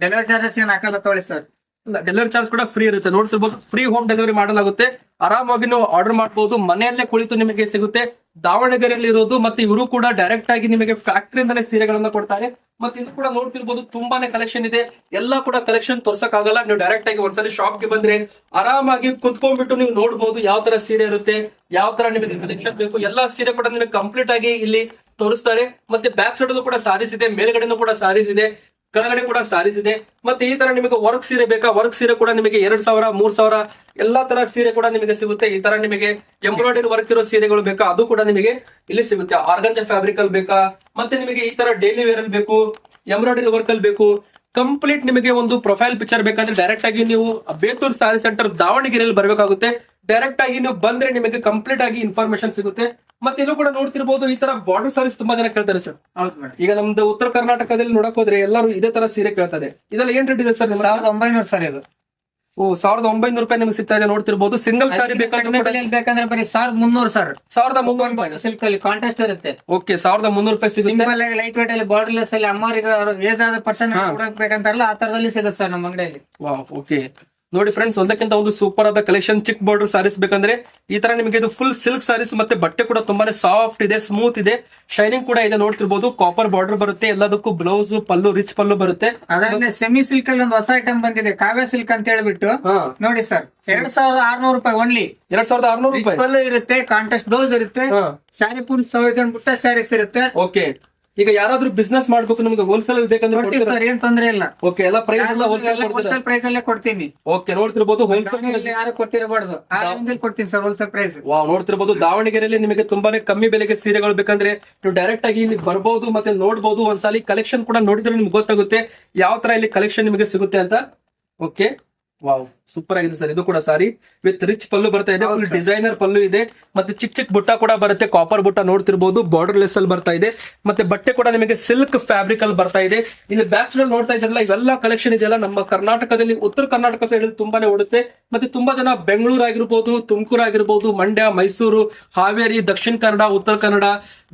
ಡೆಲಿವರಿ ಚಾರ್ಜಸ್ ಏನ್ ಹಾಕಲ್ಲ ತೊಗೊಳ್ಳಿ ಸರ್ ಡೆಲಿವರಿ ಚಾರ್ಜ್ ಕೂಡ ಫ್ರೀ ಇರುತ್ತೆ. ನೋಡ್ತಿರ್ಬೋದು ಫ್ರೀ ಹೋಮ್ ಡೆಲಿವರಿ ಮಾಡಲಾಗುತ್ತೆ. ಆರಾಮಾಗಿ ನೀವು ಆರ್ಡರ್ ಮಾಡಬಹುದು ಮನೆಯಲ್ಲೇ ಕುಳಿತು ನಿಮಗೆ ಸಿಗುತ್ತೆ. ದಾವಣಗೆರೆಯಲ್ಲಿ ಇರೋದು ಮತ್ತೆ ಇವರು ಕೂಡ ಡೈರೆಕ್ಟ್ ಆಗಿ ನಿಮಗೆ ಫ್ಯಾಕ್ಟ್ರಿಯಿಂದಲೇ ಸೀರೆಗಳನ್ನ ಕೊಡ್ತಾರೆ. ಮತ್ತೆ ಇದು ಕೂಡ ನೋಡ್ತಿರ್ಬೋದು ತುಂಬಾನೇ ಕಲೆಕ್ಷನ್ ಇದೆ. ಎಲ್ಲ ಕೂಡ ಕಲೆಕ್ಷನ್ ತೋರ್ಸಕ್ಕಾಗಲ್ಲ. ನೀವು ಡೈರೆಕ್ಟ್ ಆಗಿ ಒಂದ್ಸಲಿ ಶಾಪ್ಗೆ ಬಂದ್ರೆ ಆರಾಮಾಗಿ ಕುತ್ಕೊಂಡ್ಬಿಟ್ಟು ನೀವು ನೋಡಬಹುದು ಯಾವ ತರ ಸೀರೆ ಇರುತ್ತೆ, ಯಾವ ತರ ನಿಮಗೆ ಕಲೆಕ್ಷನ್ ಬೇಕು. ಎಲ್ಲಾ ಸೀರೆ ಕೂಡ ನಿಮಗೆ ಕಂಪ್ಲೀಟ್ ಆಗಿ ಇಲ್ಲಿ ತೋರಿಸ್ತಾರೆ. ಮತ್ತೆ ಬ್ಯಾಕ್ ಸೈಡ್ ಕೂಡ ಸಾರೀಸ್ ಇದೆ. ಮೇಲ್ಗಡೆನೂ ಕೂಡ ಸಾರೀಸ್ ಕೆಳಗಡೆ ಕೂಡ ಸಾರೀಸ್ ಇದೆ. ಮತ್ತೆ ಈ ತರ ನಿಮಗೆ ವರ್ಕ್ ಸೀರೆ ಬೇಕಾ? ವರ್ಕ್ ಸೀರೆ ಕೂಡ ನಿಮಗೆ ಎರಡ್ ಸಾವಿರ, ಮೂರ್ ಸಾವಿರ, ಎಲ್ಲಾ ತರ ಸೀರೆ ಕೂಡ ನಿಮಗೆ ಸಿಗುತ್ತೆ. ಈ ತರ ನಿಮಗೆ ಎಂಬ್ರಾಯ್ಡರಿ ವರ್ಕ್ ಇರೋ ಸೀರೆಗಳು ಬೇಕಾ? ಅದು ಕೂಡ ನಿಮಗೆ ಇಲ್ಲಿ ಸಿಗುತ್ತೆ. ಆರ್ಗಂಜ ಫ್ಯಾಬ್ರಿಕ್ ಅಲ್ಲಿ ಬೇಕಾ? ಮತ್ತೆ ನಿಮಗೆ ಈ ತರ ಡೈಲಿ ವೇರ್ ಅಲ್ಲಿ ಬೇಕು ಎಂಬ್ರಾಯ್ಡರಿ ವರ್ಕ್ ಅಲ್ಲಿ ಬೇಕು. ಕಂಪ್ಲೀಟ್ ನಿಮಗೆ ಒಂದು ಪ್ರೊಫೈಲ್ ಪಿಕ್ಚರ್ ಬೇಕಂದ್ರೆ ಡೈರೆಕ್ಟ್ ಆಗಿ ನೀವು ಬೇತೂರ್ ಸಾರಿ ಸೆಂಟರ್ ದಾವಣಗೆರೆಯಲ್ಲಿ ಬರಬೇಕಾಗುತ್ತೆ. ಡೈರೆಕ್ಟ್ ಆಗಿ ನೀವು ಬಂದ್ರೆ ನಿಮಗೆ ಕಂಪ್ಲೀಟ್ ಆಗಿ ಇನ್ಫಾರ್ಮೇಶನ್ ಸಿಗುತ್ತೆ. ಮತ್ತೆ ಇಲ್ಲೂ ಕೂಡ ನೋಡ್ತಿರ್ಬೋದು ಈ ತರ ಬಾರ್ಡರ್ ಸಾರೀಸ್ ತುಂಬಾ ಜನ ಕೇಳ್ತಾರೆ ಸರ್ ಈಗ ನಮ್ದು ಉತ್ತರ ಕರ್ನಾಟಕದಲ್ಲಿ ನೋಡಕ್ ಹೋದ್ರೆ ಎಲ್ಲರೂ ಇದೇ ತರ ಸೀರೆ ಕೇಳ್ತಾರೆ. ಇದೆಲ್ಲ ಏನ್ ರೇಟ್ ಇದೆ ಸರ್ ಸಾವಿರದ ಒಂಬೈನೂರು ಸಾರಿ ಅದು ಓ ಸಾವಿರದ ಒಂಬೈನೂರು ರೂಪಾಯಿ ನಿಮ್ಗೆ ಸಿಗ್ತಾ ಇದೆ ನೋಡ್ತಿರ್ಬೋದು. ಸಿಂಗಲ್ ಸಾರಿ ಬೇಕಂದ್ರೆ ಬೇಕಂದ್ರೆ ಬರೀ ಸಾವಿರದ ಮುನ್ನೂರು ಸರ್ ಸಾವಿರದ ಮುನ್ನೂರು ರೂಪಾಯಿ. ಸಿಲ್ಕ್ ಅಲ್ಲಿ ಕಾಂಟ್ರಾಸ್ಟ್ ಇರುತ್ತೆ. ಓಕೆ ಸಾವಿರದ ಮುನ್ನೂರು ರೂಪಾಯಿ ಸಿಗುತ್ತೆ. ಲೈಟ್ ವೇಟ್ ಅಲ್ಲಿ ಬಾರ್ಡರ್ ಲೆಸ್ ಅಲ್ಲಿ ಅಮ್ಮರಿಗೆ ಏಜ್ ಆದ ಪರ್ಸನ್ ಬೇಕಂತಾರಲ್ಲ ಆ ತರದಲ್ಲಿ ಸಿಗುತ್ತೆ ಸರ್ ನಮ್ಮ ಅಂಗಡಿಯಲ್ಲಿ. ಓಕೆ ನೋಡಿ ಫ್ರೆಂಡ್ಸ್ ಒಂದಕ್ಕಿಂತ ಒಂದು ಸೂಪರ್ ಆದ ಕಲೆಕ್ಷನ್ ಚಿಕ್ ಬಾರ್ಡರ್ ಸಾರೀಸ್ ಬೇಕಂದ್ರೆ ಈ ತರ ನಿಮಗೆ ಇದು ಫುಲ್ ಸಿಲ್ಕ್ ಸಾರೀಸ್ ಮತ್ತೆ ಬಟ್ಟೆ ಕೂಡ ತುಂಬಾನೇ ಸಾಫ್ಟ್ ಇದೆ ಸ್ಮೂತ್ ಇದೆ. ಶೈನಿಂಗ್ ಕೂಡ ಇದೆ ನೋಡ್ತಿರ್ಬೋದು. ಕಾಪರ್ ಬಾರ್ಡರ್ ಬರುತ್ತೆ ಎಲ್ಲದಕ್ಕೂ ಬ್ಲೌಸ್ ಪಲ್ಲು ರಿಚ್ ಪಲ್ಲು ಬರುತ್ತೆ. ಅದರಲ್ಲಿ ಸೆಮಿ ಸಿಲ್ಕ್ ಅಲ್ಲಿ ಒಂದು ಹೊಸ ಐಟಮ್ ಬಂದಿದೆ ಕಾವ್ಯ ಸಿಲ್ಕ್ ಅಂತ ಹೇಳ್ಬಿಟ್ಟು. ನೋಡಿ ಸರ್ ಎರಡ್ ಸಾವಿರದ ಆರ್ನೂರು ರೂಪಾಯಿ ಓನ್ಲಿ ಎರಡ್ ಸಾವಿರದ ಆರ್ನೂರು ರೂಪಾಯಿ? ಪಲ್ಲು ಇರುತ್ತೆ ಕಾಂಟ್ರಾಸ್ಟ್ ಬ್ಲೌಸ್ ಇರುತ್ತೆ. ಸ್ಯಾರಿ ಫುಲ್ ಸಾವಿರ ಬುಟ್ಟ ಸ್ಯಾರೀಸ್ ಇರುತ್ತೆ. ಓಕೆ ಈಗ ಯಾರಾದ್ರೂ ಬಿಸ್ನೆಸ್ ಮಾಡ್ಬೇಕು ನಿಮ್ಗೆ ಹೋಲ್ಸೇಲ್ ಬೇಕಂದ್ರೆ ಸರ್ ಏನ್ ತೊಂದ್ರೆ ಇಲ್ಲ. ಓಕೆ ಎಲ್ಲ ಪ್ರೈಸ್ ಎಲ್ಲ ಹೋಲ್ಸೇಲ್ ಪ್ರೈಸ್ ಅಲ್ಲೇ ಕೊಡ್ತೀನಿ. ಓಕೆ ನೋಡ್ತಿರ್ಬೋದು ಹೋಲ್ಸೇಲ್ ದಾವಣಗೆರೆಯಲ್ಲಿ ಯಾರು ಕೊಟ್ಟಿರಬಾರ್ದು. ಕೊಡ್ತೀನಿ ಸರ್ ಹೋಲ್ಸೇಲ್ ಪ್ರೈಸ್ ವಾ ನೋಡ್ತಿರ್ಬೋದು ದಾವಣಗೆರೆಯಲ್ಲಿ ನಿಮಗೆ ತುಂಬಾನೇ ಕಮ್ಮಿ ಬೆಲೆಗೆ ಸೀರೆಗಳು ಬೇಕಂದ್ರೆ ನೀವು ಡೈರೆಕ್ಟ್ ಆಗಿ ಇಲ್ಲಿ ಬರ್ಬೋದು ಮತ್ತೆ ನೋಡ್ಬೋದು ಒಂದ್ಸಲಿ ಕಲೆಕ್ಷನ್ ಕೂಡ ನೋಡಿದ್ರೆ ನಿಮ್ಗೆ ಗೊತ್ತಾಗುತ್ತೆ. ಯಾವ ತರ ಇಲ್ಲಿ ಕಲೆಕ್ಷನ್ ನಿಮಗೆ ಸಿಗುತ್ತೆ ಅಂತ. ಓಕೆ ವಾವ್ ಸೂಪರ್ ಆಗಿದೆ ಸರ್ ಇದು ಕೂಡ ಸಾರಿ ವಿತ್ ರಿಚ್ ಪಲ್ಲು ಬರ್ತಾ ಇದೆ. ಡಿಸೈನರ್ ಪಲ್ಲು ಇದೆ. ಮತ್ತೆ ಚಿಕ್ಕ ಚಿಕ್ಕ ಬುಟ್ಟ ಕೂಡ ಬರುತ್ತೆ. ಕಾಪರ್ ಬುಟ್ಟ ನೋಡ್ತಿರ್ಬೋದು. ಬಾರ್ಡರ್ ಲೆಸ್ ಅಲ್ಲಿ ಬರ್ತಾ ಇದೆ. ಮತ್ತೆ ಬಟ್ಟೆ ಕೂಡ ನಿಮಗೆ ಸಿಲ್ಕ್ ಫ್ಯಾಬ್ರಿಕ್ ಅಲ್ಲಿ ಬರ್ತಾ ಇದೆ. ಇಲ್ಲಿ ಬ್ಯಾಕ್ ನೋಡ್ತಾ ಇದ್ರಲ್ಲ ಇವೆಲ್ಲ ಕಲೆಕ್ಷನ್ ಇದೆಯಲ್ಲ ನಮ್ಮ ಕರ್ನಾಟಕದಲ್ಲಿ ಉತ್ತರ ಕರ್ನಾಟಕ ಸೈಡ್ ತುಂಬಾನೇ ಓಡುತ್ತೆ. ಮತ್ತೆ ತುಂಬಾ ಜನ ಬೆಂಗಳೂರು ಆಗಿರ್ಬೋದು ತುಮಕೂರು ಆಗಿರ್ಬೋದು ಮಂಡ್ಯ ಮೈಸೂರು ಹಾವೇರಿ ದಕ್ಷಿಣ ಕನ್ನಡ ಉತ್ತರ ಕನ್ನಡ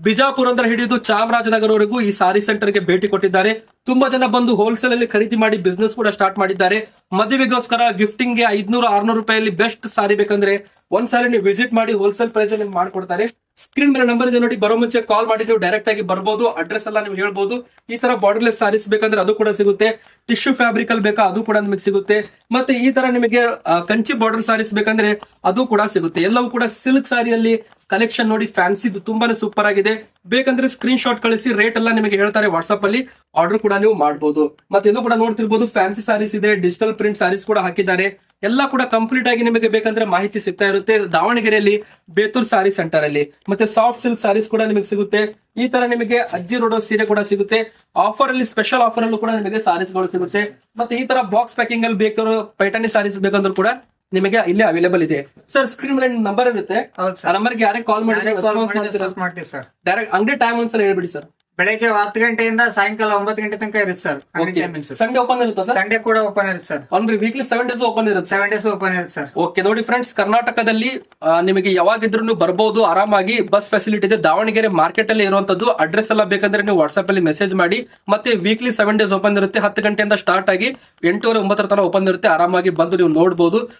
ಬಿಜಾಪುರ ಅಂದ್ರೆ ಹಿಡಿದು ಚಾಮರಾಜನಗರವರೆಗೂ ಈ ಸಾರಿ ಸೆಂಟರ್ಗೆ ಭೇಟಿ ಕೊಟ್ಟಿದ್ದಾರೆ. ತುಂಬಾ ಜನ ಬಂದು ಹೋಲ್ಸೇಲ್ ಅಲ್ಲಿ ಖರೀದಿ ಮಾಡಿ ಬಿಸ್ನೆಸ್ ಕೂಡ ಸ್ಟಾರ್ಟ್ ಮಾಡಿದ್ದಾರೆ. ಮದುವೆಗೋಸ್ಕರ ಗಿಫ್ಟಿಂಗ್ಗೆ ಐದ್ನೂರು, ಆರ್ನೂರು ರೂಪಾಯಲ್ಲಿ ಬೆಸ್ಟ್ ಸಾರಿ ಬೇಕಂದ್ರೆ ಒಂದ್ಸಲ ನೀವು ವಿಸಿಟ್ ಮಾಡಿ ಹೋಲ್ಸೇಲ್ ಪ್ರೈಸ್ ನಿಮ್ಗೆ ಮಾಡ್ಕೊಡ್ತಾರೆ. ಸ್ಕ್ರೀನ್ ಮೇಲೆ ನಂಬರ್ ಇದೆ ನೋಡಿ, ಬರೋ ಮುಂಚೆ ಕಾಲ್ ಮಾಡಿ ನೀವು ಡೈರೆಕ್ಟ್ ಆಗಿ ಬರ್ಬೋದು ಅಡ್ರೆಸ್ ಎಲ್ಲ ನೀವು ಹೇಳ್ಬೋದು. ಈ ತರ ಬಾರ್ಡರ್ಲೆಸ್ ಸಾರೀಸ್ ಬೇಕಂದ್ರೆ ಅದು ಕೂಡ ಸಿಗುತ್ತೆ. ಟಿಶ್ಯೂ ಫ್ಯಾಬ್ರಿಕ್ ಅಲ್ಲಿ ಬೇಕಾ, ಅದು ಕೂಡ ನಿಮಗೆ ಸಿಗುತ್ತೆ. ಮತ್ತೆ ಈ ತರ ನಿಮಗೆ ಕಂಚಿ ಬಾರ್ಡರ್ ಸಾರೀಸ್ ಬೇಕಂದ್ರೆ ಅದು ಕೂಡ ಸಿಗುತ್ತೆ. ಎಲ್ಲವೂ ಕೂಡ ಸಿಲ್ಕ್ ಸಾರಿಯಲ್ಲಿ ಕಲೆಕ್ಷನ್ ನೋಡಿ ಫ್ಯಾನ್ಸಿದು ತುಂಬಾನೇ ಸೂಪರ್ ಆಗಿದೆ. ಬೇಕಂದ್ರೆ ಸ್ಕ್ರೀನ್ ಶಾಟ್ ಕಳಿಸಿ ರೇಟ್ ಎಲ್ಲ ನಿಮಗೆ ಹೇಳ್ತಾರೆ ವಾಟ್ಸ್ಆಪ್ ಅಲ್ಲಿ. ಆರ್ಡರ್ ಕೂಡ ನೀವು ಮಾಡಬಹುದು ಮತ್ತೆ ಇದು ಕೂಡ ನೋಡ್ತಿರ್ಬೋದು ಫ್ಯಾನ್ಸಿ ಸಾರೀಸ್ ಇದೆ ಡಿಜಿಟಲ್ ಪ್ರಿಂಟ್ ಸಾರೀಸ್ ಕೂಡ ಹಾಕಿದ್ದಾರೆ. ಎಲ್ಲ ಕೂಡ ಕಂಪ್ಲೀಟ್ ಆಗಿ ನಿಮಗೆ ಬೇಕಂದ್ರೆ ಮಾಹಿತಿ ಸಿಗ್ತಾ ಇರುತ್ತೆ. ದಾವಣಗೆರೆಯಲ್ಲಿ ಬೇತೂರ್ ಸಾರಿ ಸೆಂಟರ್ ಅಲ್ಲಿ. ಮತ್ತೆ ಸಾಫ್ಟ್ ಸಿಲ್ಕ್ ಸಾರೀಸ್ ಕೂಡ ನಿಮಗೆ ಸಿಗುತ್ತೆ. ಈ ತರ ನಿಮಗೆ ಅಜ್ಜಿ ರೋಡೋ ಸೀರೆ ಕೂಡ ಸಿಗುತ್ತೆ. ಆಫರ್ ಅಲ್ಲಿ ಸ್ಪೆಷಲ್ ಆಫರ್ ಅಲ್ಲೂ ಕೂಡ ನಿಮಗೆ ಸಾರೀಸ್ಗಳು ಸಿಗುತ್ತೆ. ಮತ್ತೆ ಈ ತರ ಬಾಕ್ಸ್ ಪ್ಯಾಕಿಂಗ್ ಅಲ್ಲಿ ಬೇಕಾದ್ರೂ ಪೈಟನಿ ಸಾರೀಸ್ ಬೇಕಂದ್ರೂ ಕೂಡ ನಿಮಗೆ ಇಲ್ಲಿ ಅವೈಲೇಬಲ್ ಇದೆ. ಸರ್ ಸ್ಕ್ರೀನ್ ಮೇಲೆ ನಂಬರ್ ಇರುತ್ತೆ. ಆ ನಂಬರ್ಗೆ ಯಾರೇ ಕಾಲ್ ಮಾಡಿ ಡೈರೆಕ್ಟ್ ಅಂಗಡಿ ಟೈಮ್ ಒಂದ್ಸಲ ಹೇಳ್ಬಿಡಿ ಸರ್ ಬೆಳಗ್ಗೆ ಹತ್ತು ಗಂಟೆಯಿಂದ ಸಾಯಂಕಾಲ ಒಂಬತ್ತು ಗಂಟೆ ತನಕ ಇರುತ್ತೆ ಸರ್. ಸಂಡೇ ಓಪನ್ ಇರುತ್ತೆ ಸರ್? ಸಂಡೇ ಕೂಡ ಓಪನ್ ಇರುತ್ತೆ ಸರ್. ಅಂದ್ರೆ ವೀಕ್ಲಿ ಸೆವೆನ್ ಡೇಸ್ ಓಪನ್ ಇರುತ್ತೆ? ಸೆವೆನ್ ಡೇಸ್ ಓಪನ್ ಇರುತ್ತೆ ಸರ್. ಓಕೆ ನೋಡಿ ಫ್ರೆಂಡ್ಸ್ ಕರ್ನಾಟಕದಲ್ಲಿ ನಿಮಗೆ ಯಾವಾಗಿದ್ರು ಬರಬಹುದು ಬರ್ಬೋದು ಆರಾಮಾಗಿ ಬಸ್ ಫೆಸಿಲಿಟಿ ಇದೆ. ದಾವಣಗೆರೆ ಮಾರ್ಕೆಟ್ ಅಲ್ಲಿ ಇರುವಂತದ್ದು ಅಡ್ರೆಸ್ ಎಲ್ಲ ಬೇಕಂದ್ರೆ ನೀವು ವಾಟ್ಸ್ಆಪ್ ಅಲ್ಲಿ ಮೆಸೇಜ್ ಮಾಡಿ. ಮತ್ತೆ ವೀಕ್ಲಿ ಸೆವೆನ್ ಡೇಸ್ ಓಪನ್ ಇರುತ್ತೆ. ಹತ್ತು ಗಂಟೆಯಿಂದ ಸ್ಟಾರ್ಟ್ ಆಗಿ ಎಂಟೂವರೆ ಒಂಬತ್ತರ ತನಕ ಓಪನ್ ಇರುತ್ತೆ. ಆರಾಮಾಗಿ ಬಂದು ನೀವು ನೋಡಬಹುದು